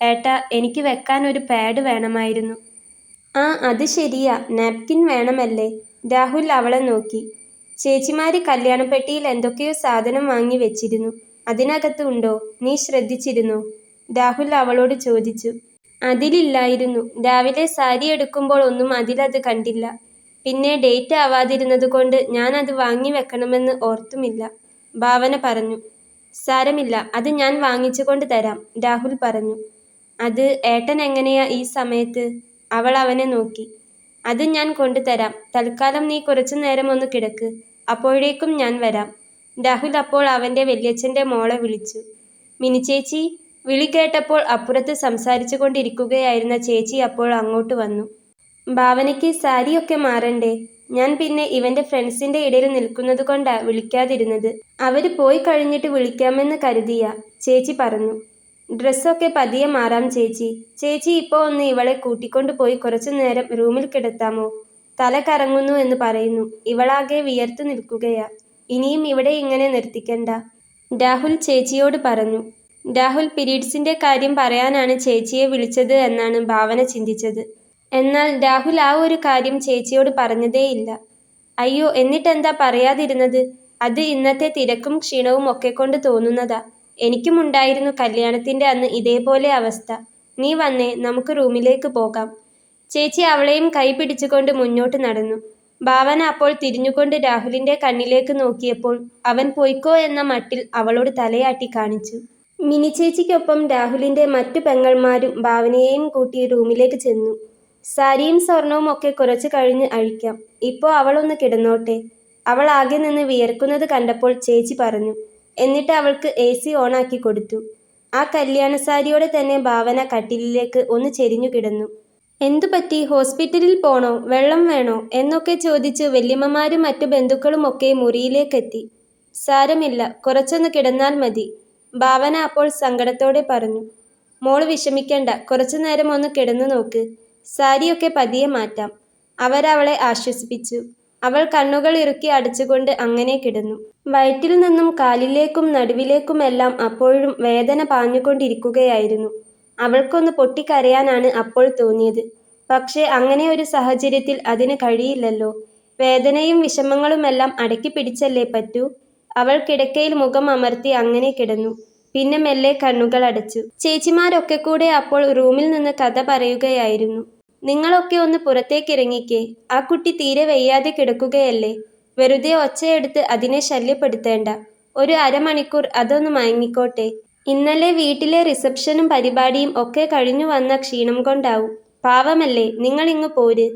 ഏട്ടാ എനിക്ക് വെക്കാൻ ഒരു പാഡ് വേണമായിരുന്നു. ആ അത് ശരിയാ നാപ്കിൻ വേണമല്ലേ? രാഹുൽ അവളെ നോക്കി. ചേച്ചിമാര് കല്യാണപ്പെട്ടിയിൽ എന്തൊക്കെയോ സാധനം വാങ്ങി വെച്ചിരുന്നു. അതിനകത്ത് ഉണ്ടോ? നീ ശ്രദ്ധിച്ചിരുന്നു രാഹുൽ അവളോട് ചോദിച്ചു. അതിലില്ലായിരുന്നു. രാവിലെ സാരി എടുക്കുമ്പോൾ ഒന്നും അതിലത് കണ്ടില്ല. പിന്നെ ഡേറ്റ് ആവാതിരുന്നത് കൊണ്ട് ഞാൻ അത് വാങ്ങി വെക്കണമെന്ന് ഓർത്തുമില്ല. ഭാവന പറഞ്ഞു. സാരമില്ല അത് ഞാൻ വാങ്ങിച്ചുകൊണ്ട് തരാം രാഹുൽ പറഞ്ഞു. അത് ഏട്ടൻ എങ്ങനെയാ ഈ സമയത്ത്? അവൾ അവനെ നോക്കി. അത് ഞാൻ കൊണ്ടുതരാം. തൽക്കാലം നീ കുറച്ചു നേരം ഒന്ന് കിടക്ക്. അപ്പോഴേക്കും ഞാൻ വരാം. രാഹുൽ അപ്പോൾ അവന്റെ വല്യച്ഛന്റെ മോളെ വിളിച്ചു. മിനിച്ചേച്ചി. വിളി കേട്ടപ്പോൾ അപ്പുറത്ത് സംസാരിച്ചു കൊണ്ടിരിക്കുകയായിരുന്ന ചേച്ചി അപ്പോൾ അങ്ങോട്ട് വന്നു. ഭാവനയ്ക്ക് സാരിയൊക്കെ മാറണ്ടേ? ഞാൻ പിന്നെ ഇവന്റെ ഫ്രണ്ട്സിന്റെ ഇടയിൽ നിൽക്കുന്നത് കൊണ്ടാ വിളിക്കാതിരുന്നത്. അവർ പോയി കഴിഞ്ഞിട്ട് വിളിക്കാമെന്ന് കരുതിയ ചേച്ചി പറഞ്ഞു. ഡ്രസ്സൊക്കെ പതിയെ മാറാം ചേച്ചി. ചേച്ചി ഇപ്പോ ഒന്ന് ഇവളെ കൂട്ടിക്കൊണ്ടു പോയി കുറച്ചു നേരം റൂമിൽ കിടത്താമോ? തല കറങ്ങുന്നു എന്ന് പറയുന്നു. ഇവളാകെ വിയർത്തു നിൽക്കുകയാ. ഇനിയും ഇവിടെ ഇങ്ങനെ നിർത്തിക്കണ്ട. രാഹുൽ ചേച്ചിയോട് പറഞ്ഞു. രാഹുൽ പിരീഡ്സിന്റെ കാര്യം പറയാനാണ് ചേച്ചിയെ വിളിച്ചത് എന്നാണ് ഭാവന ചിന്തിച്ചത്. എന്നാൽ രാഹുൽ ആ ഒരു കാര്യം ചേച്ചിയോട് പറഞ്ഞതേയില്ല. അയ്യോ എന്നിട്ടെന്താ പറയാതിരുന്നത്? അത് ഇന്നത്തെ തിരക്കും ക്ഷീണവും ഒക്കെ കൊണ്ട് തോന്നുന്നതാ. എനിക്കുമുണ്ടായിരുന്നു കല്യാണത്തിന്റെ അന്ന് ഇതേപോലെ അവസ്ഥ. നീ വന്നേ നമുക്ക് റൂമിലേക്ക് പോകാം. ചേച്ചി അവളെയും കൈ പിടിച്ചുകൊണ്ട് മുന്നോട്ട് നടന്നു. ഭാവന അപ്പോൾ തിരിഞ്ഞുകൊണ്ട് രാഹുലിന്റെ കണ്ണിലേക്ക് നോക്കിയപ്പോൾ അവൻ പൊയ്ക്കോ എന്ന മട്ടിൽ അവളോട് തലയാട്ടി കാണിച്ചു. മിനി ചേച്ചിക്കൊപ്പം രാഹുലിന്റെ മറ്റു പെങ്ങൾമാരും ഭാവനയെയും കൂട്ടി റൂമിലേക്ക് ചെന്നു. സാരിയും സ്വർണവും ഒക്കെ കുറച്ച് കഴിഞ്ഞ് അഴിക്കാം. ഇപ്പോൾ അവളൊന്ന് കിടന്നോട്ടെ. അവൾ ആകെ നിന്ന് വിയർക്കുന്നത് കണ്ടപ്പോൾ ചേച്ചി പറഞ്ഞു. എന്നിട്ട് അവൾക്ക് എ സി ഓണാക്കി കൊടുത്തു. ആ കല്യാണസാരിയോടെ തന്നെ ഭാവന കട്ടിലിലേക്ക് ഒന്ന് ചെരിഞ്ഞു കിടന്നു. എന്തു പറ്റി ഹോസ്പിറ്റലിൽ പോണോ? വെള്ളം വേണോ? എന്നൊക്കെ ചോദിച്ച് വല്യമ്മമാരും മറ്റു ബന്ധുക്കളും ബന്ധുക്കളുമൊക്കെ മുറിയിലേക്കെത്തി. സാരമില്ല കുറച്ചൊന്ന് കിടന്നാൽ മതി. ഭാവന അപ്പോൾ സങ്കടത്തോടെ പറഞ്ഞു. മോൾ വിഷമിക്കണ്ട കുറച്ചു നേരം ഒന്ന് കിടന്നു നോക്ക്. സാരിയൊക്കെ പതിയെ മാറ്റാം. അവരവളെ ആശ്വസിപ്പിച്ചു. അവൾ കണ്ണുകൾ ഇറുക്കി അടച്ചുകൊണ്ട് അങ്ങനെ കിടന്നു. വയറ്റിൽ നിന്നും കാലിലേക്കും നടുവിലേക്കുമെല്ലാം അപ്പോഴും വേദന പാഞ്ഞുകൊണ്ടിരിക്കുകയായിരുന്നു. അവൾക്കൊന്ന് പൊട്ടിക്കരയാനാണ് അപ്പോൾ തോന്നിയത്. പക്ഷേ അങ്ങനെ ഒരു സാഹചര്യത്തിൽ അതിന് കഴിയില്ലല്ലോ. വേദനയും വിഷമങ്ങളുമെല്ലാം അടക്കി പിടിച്ചല്ലേ പറ്റൂ. അവൾ കിടക്കയിൽ മുഖം അമർത്തി അങ്ങനെ കിടന്നു. പിന്നെ മെല്ലെ കണ്ണുകൾ അടച്ചു. ചേച്ചിമാരൊക്കെ കൂടെ അപ്പോൾ റൂമിൽ നിന്ന് കഥ പറയുകയായിരുന്നു. നിങ്ങളൊക്കെ ഒന്ന് പുറത്തേക്കിറങ്ങിക്കേ. ആ കുട്ടി തീരെ വയ്യാതെ കിടക്കുകയല്ലേ. വെറുതെ ഒച്ചയെടുത്ത് അതിനെ ശല്യപ്പെടുത്തേണ്ട. ഒരു അരമണിക്കൂർ അതൊന്ന് മയങ്ങിക്കോട്ടെ. ഇന്നലെ വീട്ടിലെ റിസപ്ഷനും പരിപാടിയും ഒക്കെ കഴിഞ്ഞു വന്ന ക്ഷീണം കൊണ്ടാവും. പാവമല്ലേ നിങ്ങളിങ്ങ് പോര്.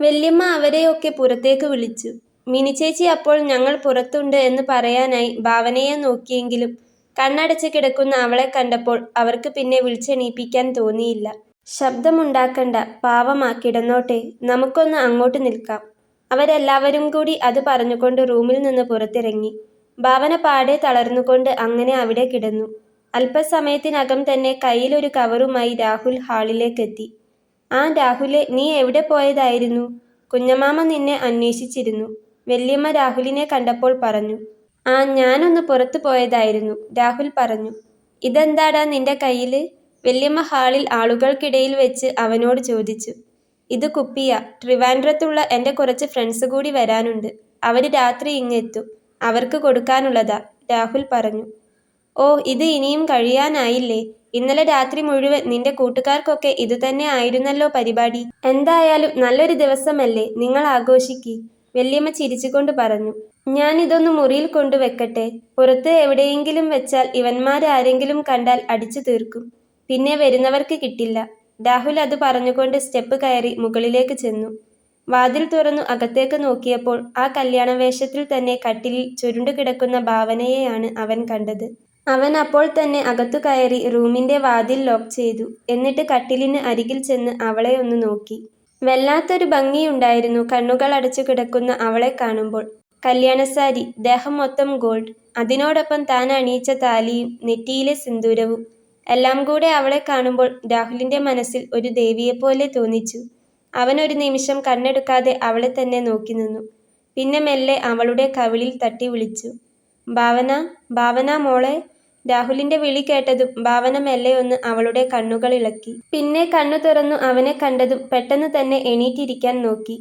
വല്യമ്മ അവരെയൊക്കെ പുറത്തേക്ക് വിളിച്ചു. മിനിച്ചേച്ചി അപ്പോൾ ഞങ്ങൾ പുറത്തുണ്ട് എന്ന് പറയാനായി ഭാവനയെ നോക്കിയെങ്കിലും കണ്ണടച്ച് കിടക്കുന്ന അവളെ കണ്ടപ്പോൾ അവർക്ക് പിന്നെ വിളിച്ചെണീപ്പിക്കാൻ തോന്നിയില്ല. ശബ്ദമുണ്ടാക്കണ്ട പാവമാ കിടന്നോട്ടെ. നമുക്കൊന്ന് അങ്ങോട്ട് നിൽക്കാം. അവരെല്ലാവരും കൂടി അത് പറഞ്ഞുകൊണ്ട് റൂമിൽ നിന്ന് പുറത്തിറങ്ങി. ഭാവന പാടെ തളർന്നുകൊണ്ട് അങ്ങനെ അവിടെ കിടന്നു. അല്പസമയത്തിനകം തന്നെ കയ്യിൽ ഒരു കവറുമായി രാഹുൽ ഹാളിലേക്കെത്തി. ആ രാഹുലെ നീ എവിടെ പോയതായിരുന്നു? കുഞ്ഞമാമ നിന്നെ അന്വേഷിച്ചിരുന്നു. വല്യമ്മ രാഹുലിനെ കണ്ടപ്പോൾ പറഞ്ഞു. ആ ഞാനൊന്ന് പുറത്തു പോയതായിരുന്നു. രാഹുൽ പറഞ്ഞു. ഇതെന്താടാ നിന്റെ കയ്യിൽ? വല്യമ്മ ഹാളിൽ ആളുകൾക്കിടയിൽ വെച്ച് അവനോട് ചോദിച്ചു. ഇത് കുപ്പിയ ട്രിവാൻഡ്രത്തുള്ള എന്റെ കുറച്ച് ഫ്രണ്ട്സ് കൂടി വരാനുണ്ട്. അവർ രാത്രി ഇങ്ങെത്തും. അവർക്ക് കൊടുക്കാനുള്ളതാ. രാഹുൽ പറഞ്ഞു. ഓ ഇത് ഇനിയും കഴിയാനായില്ലേ. ഇന്നലെ രാത്രി മുഴുവൻ നിന്റെ കൂട്ടുകാർക്കൊക്കെ ഇതുതന്നെ ആയിരുന്നല്ലോ പരിപാടി. എന്തായാലും നല്ലൊരു ദിവസമല്ലേ നിങ്ങൾ ആഘോഷിക്കി വല്യമ്മ ചിരിച്ചുകൊണ്ട് പറഞ്ഞു. ഞാൻ ഇതൊന്ന് മുറിയിൽ കൊണ്ടുവെക്കട്ടെ പുറത്ത് എവിടെയെങ്കിലും വെച്ചാൽ ഇവന്മാരാരെങ്കിലും കണ്ടാൽ അടിച്ചു തീർക്കും പിന്നെ വരുന്നവർക്ക് കിട്ടില്ല. രാഹുൽ അത് പറഞ്ഞുകൊണ്ട് സ്റ്റെപ്പ് കയറി മുകളിലേക്ക് ചെന്നു. വാതിൽ തുറന്നു അകത്തേക്ക് നോക്കിയപ്പോൾ ആ കല്യാണ വേഷത്തിൽ തന്നെ കട്ടിലിൽ ചുരുണ്ടുകിടക്കുന്ന ഭാവനയെയാണ് അവൻ കണ്ടത്. അവൻ അപ്പോൾ തന്നെ അകത്തു കയറി റൂമിന്റെ വാതിൽ ലോക്ക് ചെയ്തു. എന്നിട്ട് കട്ടിലിന് അരികിൽ ചെന്ന് അവളെ ഒന്ന് നോക്കി. വല്ലാത്തൊരു ഭംഗിയുണ്ടായിരുന്നു കണ്ണുകൾ അടച്ചു കിടക്കുന്ന അവളെ കാണുമ്പോൾ. കല്യാണസാരി ദേഹം മൊത്തം ഗോൾഡ്. അതിനോടൊപ്പം താൻ അണിയിച്ച താലിയും നെറ്റിയിലെ സിന്ദൂരവും. എല്ലാം കൂടെ അവളെ കാണുമ്പോൾ രാഹുലിന്റെ മനസ്സിൽ ഒരു ദേവിയെപ്പോലെ തോന്നിച്ചു. അവൻ ഒരു നിമിഷം കണ്ണെടുക്കാതെ അവളെ തന്നെ നോക്കി നിന്നു. പിന്നെ മെല്ലെ അവളുടെ കവിളിൽ തട്ടി വിളിച്ചു. ഭാവന ഭാവന മോളെ. രാഹുലിന്റെ വിളി കേട്ടതും ഭാവന മെല്ലെ ഒന്ന് അവളുടെ കണ്ണുകൾ ഇളക്കി. പിന്നെ കണ്ണു തുറന്നു അവനെ കണ്ടതും പെട്ടെന്ന് തന്നെ എണീറ്റിരിക്കാൻ നോക്കി.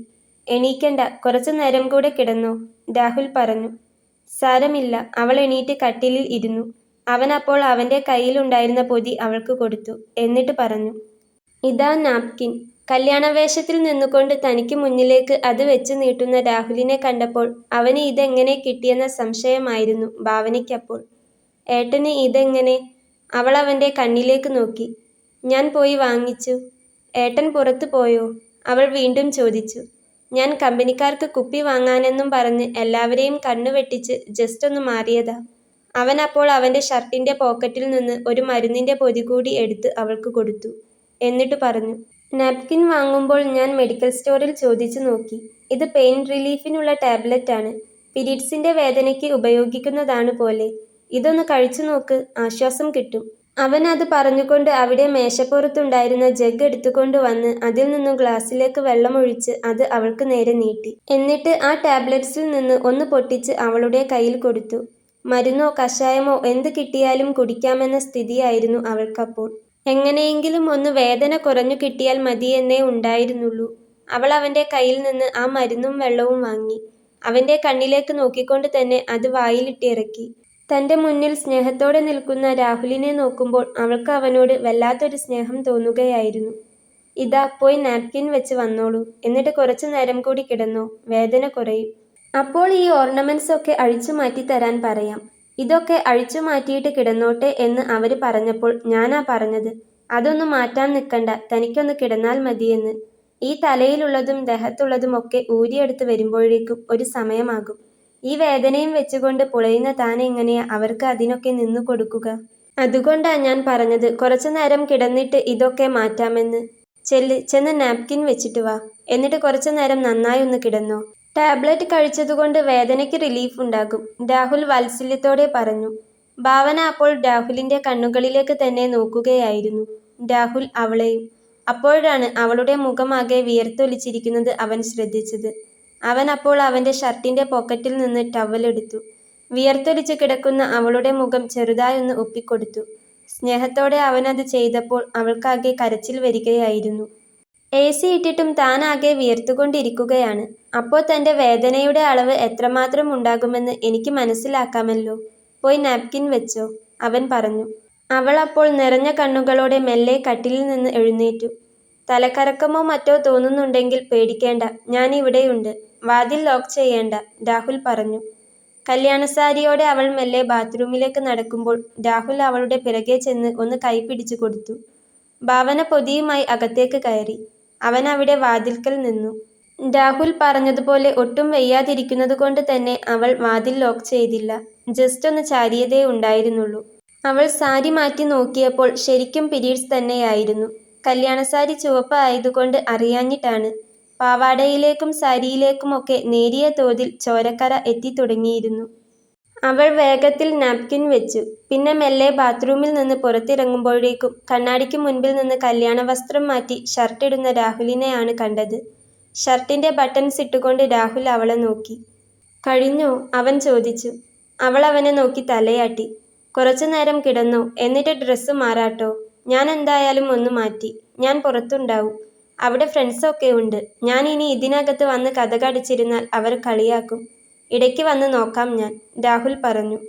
എണീക്കണ്ട കുറച്ചു നേരം കൂടെ കിടന്നോ രാഹുൽ പറഞ്ഞു. സാരമില്ല. അവൾ എണീറ്റ് കട്ടിലിൽ ഇരുന്നു. അവൻ അപ്പോൾ അവന്റെ കയ്യിലുണ്ടായിരുന്ന പൊതി അവൾക്ക് കൊടുത്തു. എന്നിട്ട് പറഞ്ഞു ഇതാ നാപ്കിൻ. കല്യാണവേഷത്തിൽ നിന്നുകൊണ്ട് തനിക്ക് മുന്നിലേക്ക് അത് വെച്ച് നീട്ടുന്ന രാഹുലിനെ കണ്ടപ്പോൾ അവന് ഇതെങ്ങനെ കിട്ടിയെന്ന സംശയമായിരുന്നു ഭാവനയ്ക്കപ്പോൾ. ഏട്ടന് ഇതെങ്ങനെ? അവൾ അവന്റെ കണ്ണിലേക്ക് നോക്കി. ഞാൻ പോയി വാങ്ങിച്ചു. ഏട്ടൻ പുറത്തു പോയോ? അവൾ വീണ്ടും ചോദിച്ചു. ഞാൻ കമ്പനിക്കാർക്ക് കുപ്പി വാങ്ങാനെന്നും പറഞ്ഞ് എല്ലാവരെയും കണ്ണുവെട്ടിച്ച് ജസ്റ്റ് ഒന്ന് മാറിയതാ. അവൻ അപ്പോൾ അവന്റെ ഷർട്ടിന്റെ പോക്കറ്റിൽ നിന്ന് ഒരു മരുന്നിന്റെ പൊതി കൂടി എടുത്ത് അവൾക്ക് കൊടുത്തു. എന്നിട്ട് പറഞ്ഞു നാപ്കിൻ വാങ്ങുമ്പോൾ ഞാൻ മെഡിക്കൽ സ്റ്റോറിൽ ചോദിച്ചു നോക്കി. ഇത് പെയിൻ റിലീഫിനുള്ള ടാബ്ലറ്റ് ആണ്. പിരീഡ്സിന്റെ വേദനയ്ക്ക് ഉപയോഗിക്കുന്നതാണ് പോലെ. ഇതൊന്ന് കഴിച്ചു നോക്ക് ആശ്വാസം കിട്ടും. അവൻ അത് പറഞ്ഞുകൊണ്ട് അവിടെ മേശപ്പുറത്തുണ്ടായിരുന്ന ജഗ് എടുത്തുകൊണ്ട് വന്ന് അതിൽ നിന്നും ഗ്ലാസ്സിലേക്ക് വെള്ളമൊഴിച്ച് അത് അവൾക്ക് നേരെ നീട്ടി. എന്നിട്ട് ആ ടാബ്ലറ്റ്സിൽ നിന്ന് ഒന്ന് പൊട്ടിച്ച് അവളുടെ കയ്യിൽ കൊടുത്തു. മരുന്നോ കഷായമോ എന്ത് കിട്ടിയാലും കുടിക്കാമെന്ന സ്ഥിതിയായിരുന്നു അവൾക്കപ്പോൾ. എങ്ങനെയെങ്കിലും ഒന്ന് വേദന കുറഞ്ഞു കിട്ടിയാൽ മതിയെന്നേ ഉണ്ടായിരുന്നുള്ളൂ. അവൾ അവന്റെ കയ്യിൽ നിന്ന് ആ മരുന്നും വെള്ളവും വാങ്ങി. അവന്റെ കണ്ണിലേക്ക് നോക്കിക്കൊണ്ട് തന്നെ അത് വായിലിട്ടിറക്കി. തന്റെ മുന്നിൽ സ്നേഹത്തോടെ നിൽക്കുന്ന രാഹുലിനെ നോക്കുമ്പോൾ അവൾക്ക് അവനോട് വല്ലാത്തൊരു സ്നേഹം തോന്നുകയായിരുന്നു. ഇതാ പോയി നാപ്കിൻ വെച്ച് വന്നോളൂ. എന്നിട്ട് കുറച്ചു നേരം കൂടി കിടന്നോ. വേദന കുറയും. അപ്പോൾ ഈ ഓർണമെന്റ്സ് ഒക്കെ അഴിച്ചു മാറ്റി തരാൻ പറയാം. ഇതൊക്കെ അഴിച്ചു മാറ്റിയിട്ട് കിടന്നോട്ടെ എന്ന് അവർ പറഞ്ഞപ്പോൾ ഞാനാ പറഞ്ഞത് അതൊന്നും മാറ്റാൻ നിൽക്കണ്ട തനിക്കൊന്ന് കിടന്നാൽ മതിയെന്ന്. ഈ തലയിലുള്ളതും ദേഹത്തുള്ളതും ഒക്കെ ഊരിയെടുത്ത് വരുമ്പോഴേക്കും ഒരു സമയമാകും. ഈ വേദനയും വെച്ചുകൊണ്ട് പുളയുന്ന താൻ എങ്ങനെയാ അവർക്ക് അതിനൊക്കെ നിന്നു കൊടുക്കുക? അതുകൊണ്ടാ ഞാൻ പറഞ്ഞത് കുറച്ചു നേരം കിടന്നിട്ട് ഇതൊക്കെ മാറ്റാമെന്ന്. ചെല്ല് ചെന്ന് നാപ്കിൻ വെച്ചിട്ട് വാ. എന്നിട്ട് കുറച്ചു നേരം നന്നായി ഒന്ന് കിടന്നോ. ടാബ്ലറ്റ് കഴിച്ചതുകൊണ്ട് വേദനയ്ക്ക് റിലീഫ് ഉണ്ടാകും. രാഹുൽ വാത്സല്യത്തോടെ പറഞ്ഞു. ഭാവന അപ്പോൾ രാഹുലിന്റെ കണ്ണുകളിലേക്ക് തന്നെ നോക്കുകയായിരുന്നു. രാഹുൽ അവളെയും. അപ്പോഴാണ് അവളുടെ മുഖമാകെ വിയർത്തൊലിച്ചിരിക്കുന്നത് അവൻ ശ്രദ്ധിച്ചത്. അവൻ അപ്പോൾ അവന്റെ ഷർട്ടിന്റെ പോക്കറ്റിൽ നിന്ന് ടവൽ എടുത്തു. വിയർത്തൊലിച്ച് കിടക്കുന്ന അവളുടെ മുഖം ചെറുതായൊന്ന് ഒപ്പിക്കൊടുത്തു. സ്നേഹത്തോടെ അവനത് ചെയ്തപ്പോൾ അവൾക്കാകെ കരച്ചിൽ വരികയായിരുന്നു. എ സി ഇട്ടിട്ടും താനാകെ വിയർത്തുകൊണ്ടിരിക്കുകയാണ്. അപ്പോൾ തന്റെ വേദനയുടെ അളവ് എത്രമാത്രം ഉണ്ടാകുമെന്ന് എനിക്ക് മനസ്സിലാക്കാമല്ലോ. പോയി നാപ്കിൻ വെച്ചോ അവൻ പറഞ്ഞു. അവൾ അപ്പോൾ നിറഞ്ഞ കണ്ണുകളോടെ മെല്ലെ കട്ടിലിൽ നിന്ന് എഴുന്നേറ്റു. തലക്കറക്കമോ മറ്റോ തോന്നുന്നുണ്ടെങ്കിൽ പേടിക്കേണ്ട ഞാൻ ഇവിടെയുണ്ട്. വാതിൽ ലോക്ക് ചെയ്യേണ്ട രാഹുൽ പറഞ്ഞു. കല്യാണസാരിയോടെ അവൾ മെല്ലെ ബാത്റൂമിലേക്ക് നടക്കുമ്പോൾ രാഹുൽ അവളുടെ പിറകെ ചെന്ന് ഒന്ന് കൈ പിടിച്ചു കൊടുത്തു. ഭാവന പൊതിയുമായി അകത്തേക്ക് കയറി. അവൻ അവിടെ വാതിൽക്കൽ നിന്നു. രാഹുൽ പറഞ്ഞതുപോലെ ഒട്ടും വെയ്യാതിരിക്കുന്നത് കൊണ്ട് തന്നെ അവൾ വാതിൽ ലോക്ക് ചെയ്തില്ല. ജസ്റ്റ് ഒന്ന് ചാരിയതേ ഉണ്ടായിരുന്നുള്ളൂ. അവൾ സാരി മാറ്റി നോക്കിയപ്പോൾ ശരിക്കും പിരീഡ്സ് തന്നെയായിരുന്നു. കല്യാണസാരി ചുവപ്പ് ആയതുകൊണ്ട് അറിയാഞ്ഞിട്ടാണ്. പാവാടയിലേക്കും സാരിയിലേക്കുമൊക്കെ നേരിയ തോതിൽ ചോരക്കറ എത്തിത്തുടങ്ങിയിരുന്നു അവൾ വേഗത്തിൽ നാപ്കിൻ വെച്ചു. പിന്നെ മെല്ലെ ബാത്റൂമിൽ നിന്ന് പുറത്തിറങ്ങുമ്പോഴേക്കും കണ്ണാടിക്ക് മുൻപിൽ നിന്ന് കല്യാണ വസ്ത്രം മാറ്റി ഷർട്ടിടുന്ന രാഹുലിനെയാണ് കണ്ടത്. ഷർട്ടിന്റെ ബട്ടൺസ് ഇട്ടുകൊണ്ട് രാഹുൽ അവളെ നോക്കി. കഴിഞ്ഞോ? അവൻ ചോദിച്ചു. അവൾ അവനെ നോക്കി തലയാട്ടി. കുറച്ചു നേരം കിടന്നോ എന്നിട്ട് ഡ്രസ്സ് മാറാട്ടോ. ഞാൻ എന്തായാലും ഒന്ന് മാറ്റി. ഞാൻ പുറത്തുണ്ടാവും. അവിടെ ഫ്രണ്ട്സൊക്കെ ഉണ്ട്. ഞാൻ ഇനി ഇതിനകത്ത് വന്ന് കഥ കടിച്ചിരുന്നാൽ അവർ കളിയാക്കും. ഇടയ്ക്ക് വന്ന് നോക്കാം ഞാൻ രാഹുൽ പറഞ്ഞു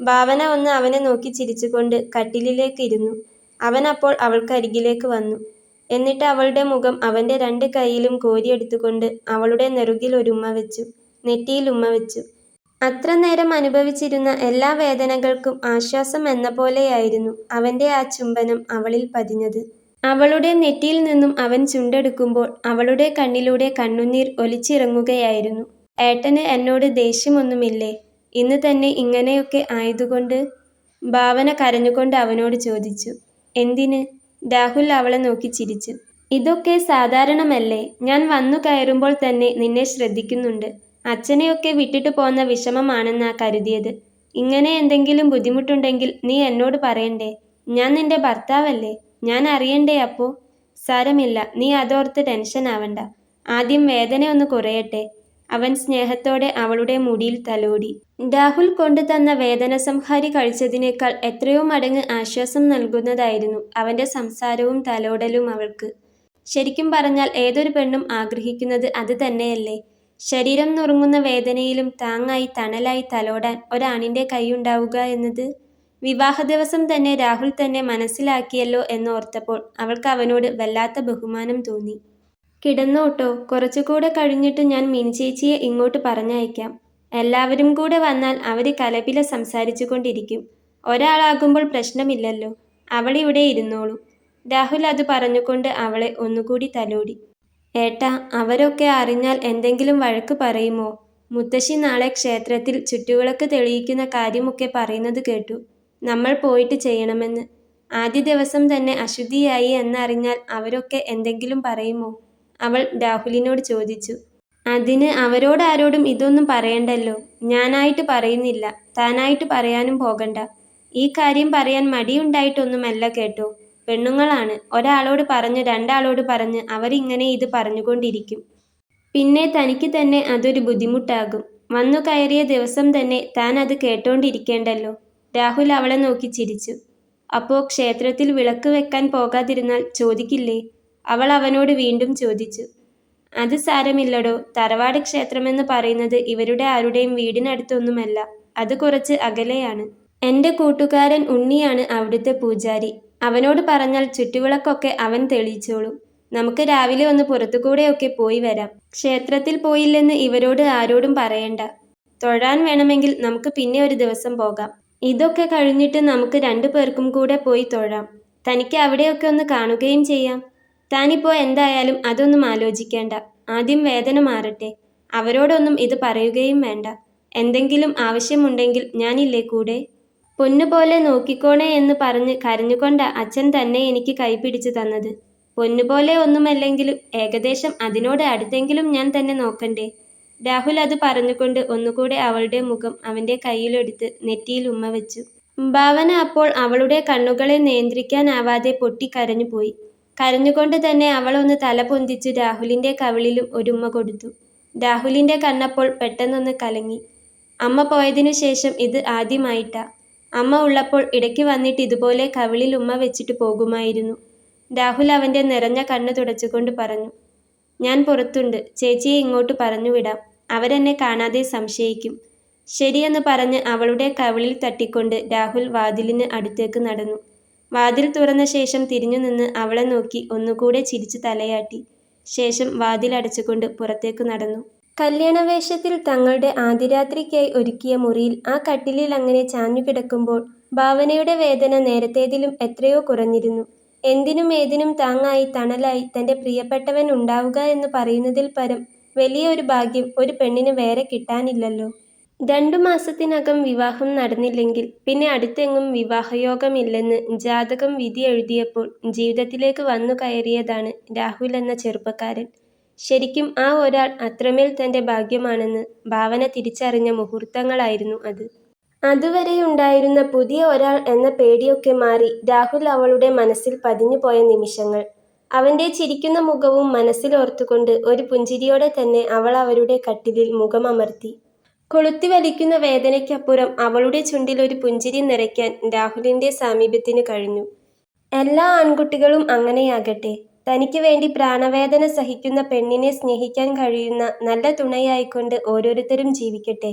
ഭാവന ഒന്ന് അവനെ നോക്കി ചിരിച്ചുകൊണ്ട് കട്ടിലിലേക്ക് ഇരുന്നു അവൻ അപ്പോൾ അവൾക്കരികിലേക്ക് വന്നു എന്നിട്ട് അവളുടെ മുഖം അവന്റെ രണ്ട് കൈയിലും കോരിയെടുത്തുകൊണ്ട് അവളുടെ നെറുകിൽ ഒരു ഉമ്മ വെച്ചു നെറ്റിയിൽ ഉമ്മ വെച്ചു അത്ര നേരം അനുഭവിച്ചിരുന്ന എല്ലാ വേദനകൾക്കും ആശ്വാസം എന്ന പോലെയായിരുന്നു അവന്റെ ആ ചുംബനം അവളിൽ പതിഞ്ഞത്. അവളുടെ നെറ്റിയിൽ നിന്നും അവൻ ചുണ്ടെടുക്കുമ്പോൾ അവളുടെ കണ്ണിലൂടെ കണ്ണുനീർ ഒലിച്ചിറങ്ങുകയായിരുന്നു. "ഏട്ടന് എന്നോട് ദേഷ്യമൊന്നുമില്ലേ? ഇന്ന് തന്നെ ഇങ്ങനെയൊക്കെ ആയതുകൊണ്ട്? " ഭാവന കരഞ്ഞുകൊണ്ട് അവനോട് ചോദിച്ചു. "എന്തിന്? " രാഹുൽ അവളെ നോക്കി ചിരിച്ചു. "ഇതൊക്കെ സാധാരണമല്ലേ. ഞാൻ വന്നു കയറുമ്പോൾ തന്നെ നിന്നെ ശ്രദ്ധിക്കുന്നുണ്ട്. അച്ഛനെയൊക്കെ വിട്ടിട്ട് പോന്ന വിഷമമാണെന്നാ കരുതിയത്. ഇങ്ങനെ എന്തെങ്കിലും ബുദ്ധിമുട്ടുണ്ടെങ്കിൽ നീ എന്നോട് പറയണ്ടേ? ഞാൻ നിന്റെ ഭർത്താവല്ലേ. ഞാൻ അറിയണ്ടേ അപ്പോ? " "സാരമില്ല, നീ അതോർത്ത് ടെൻഷൻ ആവണ്ട ആദ്യം വേദന ഒന്ന് കുറയട്ടെ. " അവൻ സ്നേഹത്തോടെ അവളുടെ മുടിയിൽ തലോടി. രാഹുൽ കൊണ്ടുതന്ന വേദനസംഹാരി കഴിച്ചതിനേക്കാൾ എത്രയോ മടങ്ങ് ആശ്വാസം നൽകുന്നതായിരുന്നു അവന്റെ സംസാരവും തലോടലും അവൾക്ക്. ശരിക്കും പറഞ്ഞാൽ ഏതൊരു പെണ്ണും ആഗ്രഹിക്കുന്നത് അത് തന്നെയല്ലേ. ശരീരം നുറുങ്ങുന്ന വേദനയിലും താങ്ങായി തണലായി തലോടാൻ ഒരാണിന്റെ കൈയുണ്ടാവുക എന്നത്. വിവാഹ ദിവസം തന്നെ രാഹുൽ തന്നെ മനസ്സിലാക്കിയല്ലോ എന്നോർത്തപ്പോൾ അവൾക്ക് അവനോട് വല്ലാത്ത ബഹുമാനം തോന്നി. "കിടന്നോട്ടോ. കുറച്ചുകൂടെ കഴിഞ്ഞിട്ട് ഞാൻ മിനിച്ചേച്ചിയെ ഇങ്ങോട്ട് പറഞ്ഞയക്കാം. എല്ലാവരും കൂടെ വന്നാൽ അവർ കലപില സംസാരിച്ചു കൊണ്ടിരിക്കും ഒരാളാകുമ്പോൾ പ്രശ്നമില്ലല്ലോ. അവളിവിടെ ഇരുന്നോളൂ " രാഹുൽ അത് പറഞ്ഞുകൊണ്ട് അവളെ ഒന്നുകൂടി തലോടി. "ഏട്ടാ, അവരൊക്കെ അറിഞ്ഞാൽ എന്തെങ്കിലും വഴക്ക് പറയുമോ? മുത്തശ്ശി നാളെ ക്ഷേത്രത്തിൽ ചുറ്റുവിളക്ക് തെളിയിക്കുന്ന കാര്യമൊക്കെ പറയുന്നത് കേട്ടു. നമ്മൾ പോയിട്ട് ചെയ്യണമെന്ന്. ആദ്യ ദിവസം തന്നെ അശുദ്ധിയായി എന്നറിഞ്ഞാൽ അവരൊക്കെ എന്തെങ്കിലും പറയുമോ? " അവൾ രാഹുലിനോട് ചോദിച്ചു. "അതിന് അവരോടാരോടും ഇതൊന്നും പറയണ്ടല്ലോ. ഞാനായിട്ട് പറയുന്നില്ല. താനായിട്ട് പറയാനും പോകണ്ട. ഈ കാര്യം പറയാൻ മടിയുണ്ടായിട്ടൊന്നുമല്ല കേട്ടോ. പെണ്ണുങ്ങളാണ്. ഒരാളോട് പറഞ്ഞ് രണ്ടാളോട് പറഞ്ഞ് അവരിങ്ങനെ ഇത് പറഞ്ഞുകൊണ്ടിരിക്കും. പിന്നെ തനിക്ക് തന്നെ അതൊരു ബുദ്ധിമുട്ടാകും. വന്നു കയറിയ ദിവസം തന്നെ താൻ അത് കേട്ടോണ്ടിരിക്കേണ്ടല്ലോ. " രാഹുൽ അവളെ നോക്കി ചിരിച്ചു. "അപ്പോ ക്ഷേത്രത്തിൽ വിളക്ക് വെക്കാൻ പോകാതിരുന്നാൽ ചോദിക്കില്ലേ? " അവൾ അവനോട് വീണ്ടും ചോദിച്ചു. "അത് സാരമില്ലടോ. തറവാട് ക്ഷേത്രമെന്ന് പറയുന്നത് ഇവരുടെ ആരുടെയും വീടിനടുത്തൊന്നുമല്ല. അത് കുറച്ച് അകലെയാണ്. എന്റെ കൂട്ടുകാരൻ ഉണ്ണിയാണ് അവിടുത്തെ പൂജാരി. അവനോട് പറഞ്ഞാൽ ചുറ്റുവിളക്കൊക്കെ അവൻ തെളിയിച്ചോളും. നമുക്ക് രാവിലെ ഒന്ന് പുറത്തുകൂടെയൊക്കെ പോയി വരാം. ക്ഷേത്രത്തിൽ പോയില്ലെന്ന് ഇവരോട് ആരോടും പറയണ്ട. തൊഴാൻ വേണമെങ്കിൽ നമുക്ക് പിന്നെ ഒരു ദിവസം പോകാം. ഇതൊക്കെ കഴിഞ്ഞിട്ട് നമുക്ക് രണ്ടു പേർക്കും കൂടെ പോയി തൊഴാം. തനിക്ക് അവിടെയൊക്കെ ഒന്ന് കാണുകയും ചെയ്യാം. താനിപ്പോ എന്തായാലും അതൊന്നും ആലോചിക്കേണ്ട. ആദ്യം വേദന മാറട്ടെ. അവരോടൊന്നും ഇത് പറയുകയും വേണ്ട. എന്തെങ്കിലും ആവശ്യമുണ്ടെങ്കിൽ ഞാനില്ലേ കൂടെ. പൊന്നുപോലെ നോക്കിക്കോണേ എന്ന് പറഞ്ഞ് കരഞ്ഞുകൊണ്ട അച്ഛൻ തന്നെ എനിക്ക് കൈപിടിച്ചു തന്നത്. പൊന്നുപോലെ ഒന്നുമല്ലെങ്കിലും ഏകദേശം അതിനോട് അടുത്തെങ്കിലും ഞാൻ തന്നെ നോക്കണ്ടേ? " രാഹുൽ അത് പറഞ്ഞുകൊണ്ട് ഒന്നുകൂടെ അവളുടെ മുഖം അവന്റെ കയ്യിലെടുത്ത് നെറ്റിയിൽ ഉമ്മ വെച്ചു. ഭാവന അപ്പോൾ അവളുടെ കണ്ണുകളെ നിയന്ത്രിക്കാനാവാതെ പൊട്ടിക്കരഞ്ഞുപോയി. കരഞ്ഞുകൊണ്ട് തന്നെ അവൾ ഒന്ന് തല പൊന്തിച്ച് രാഹുലിന്റെ കവിളിലും ഒരുമ്മ കൊടുത്തു. രാഹുലിന്റെ കണ്ണപ്പോൾ പെട്ടെന്നൊന്ന് കലങ്ങി. "അമ്മ പോയതിനു ശേഷം ഇത് ആദ്യമായിട്ടാ. അമ്മ ഉള്ളപ്പോൾ ഇടയ്ക്ക് വന്നിട്ട് ഇതുപോലെ കവിളിൽ ഉമ്മ വെച്ചിട്ട് പോകുമായിരുന്നു. " രാഹുൽ അവന്റെ നിറഞ്ഞ കണ്ണ് തുടച്ചുകൊണ്ട് പറഞ്ഞു. "ഞാൻ പുറത്തുണ്ട്. ചേച്ചിയെ ഇങ്ങോട്ട് പറഞ്ഞു വിടാം അവരെന്നെ കാണാതെ സംശയിക്കും. " ശരിയെന്ന് പറഞ്ഞ് അവളുടെ കവിളിൽ തട്ടിക്കൊണ്ട് രാഹുൽ വാതിലിന് അടുത്തേക്ക് നടന്നു. വാതിൽ തുറന്ന ശേഷം തിരിഞ്ഞു നിന്ന് അവളെ നോക്കി ഒന്നുകൂടെ ചിരിച്ചു തലയാട്ടി. ശേഷം വാതിൽ അടച്ചുകൊണ്ട് പുറത്തേക്ക് നടന്നു. കല്യാണവേഷത്തിൽ തങ്ങളുടെ ആദിരാത്രിക്കായി ഒരുക്കിയ മുറിയിൽ ആ കട്ടിലിൽ അങ്ങനെ ചാഞ്ഞു കിടക്കുമ്പോൾ ഭാവനയുടെ വേദന നേരത്തേതിലും എത്രയോ കുറഞ്ഞിരുന്നു. എന്തിനും ഏതിനും താങ്ങായി തണലായി തന്റെ പ്രിയപ്പെട്ടവൻ ഉണ്ടാവുക എന്ന് പറയുന്നതിൽ പരം വലിയൊരു ഭാഗ്യം ഒരു പെണ്ണിന് വേറെ കിട്ടാനില്ലല്ലോ. രണ്ടു മാസത്തിനകം വിവാഹം നടന്നില്ലെങ്കിൽ പിന്നെ അടുത്തെങ്ങും വിവാഹയോഗമില്ലെന്ന് ജാതകം വിധി എഴുതിയപ്പോൾ ജീവിതത്തിലേക്ക് വന്നു കയറിയതാണ് രാഹുൽ എന്ന ചെറുപ്പക്കാരൻ. ശരിക്കും ആ ഒരാൾ അത്രമേൽ തന്റെ ഭാഗ്യമാണെന്ന് ഭാവന തിരിച്ചറിഞ്ഞ മുഹൂർത്തങ്ങളായിരുന്നു അത്. അതുവരെ ഉണ്ടായിരുന്ന പുതിയ ഒരാൾ എന്ന പേടിയൊക്കെ മാറി രാഹുൽ അവളുടെ മനസ്സിൽ പതിഞ്ഞുപോയ നിമിഷങ്ങൾ. അവന്റെ ചിരിക്കുന്ന മുഖവും മനസ്സിലോർത്തുകൊണ്ട് ഒരു പുഞ്ചിരിയോടെ തന്നെ അവൾ അവരുടെ കട്ടിലിൽ മുഖമമർത്തി. കൊളുത്തിവലിക്കുന്ന വേദനയ്ക്കപ്പുറം അവളുടെ ചുണ്ടിൽ ഒരു പുഞ്ചിരി നിറയ്ക്കാൻ രാഹുലിന്റെ സാമീപ്യത്തിന് കഴിഞ്ഞു. എല്ലാ ആൺകുട്ടികളും അങ്ങനെയാകട്ടെ. തനിക്ക് വേണ്ടി പ്രാണവേദന സഹിക്കുന്ന പെണ്ണിനെ സ്നേഹിക്കാൻ കഴിയുന്ന നല്ല തുണയായിക്കൊണ്ട് ഓരോരുത്തരും ജീവിക്കട്ടെ.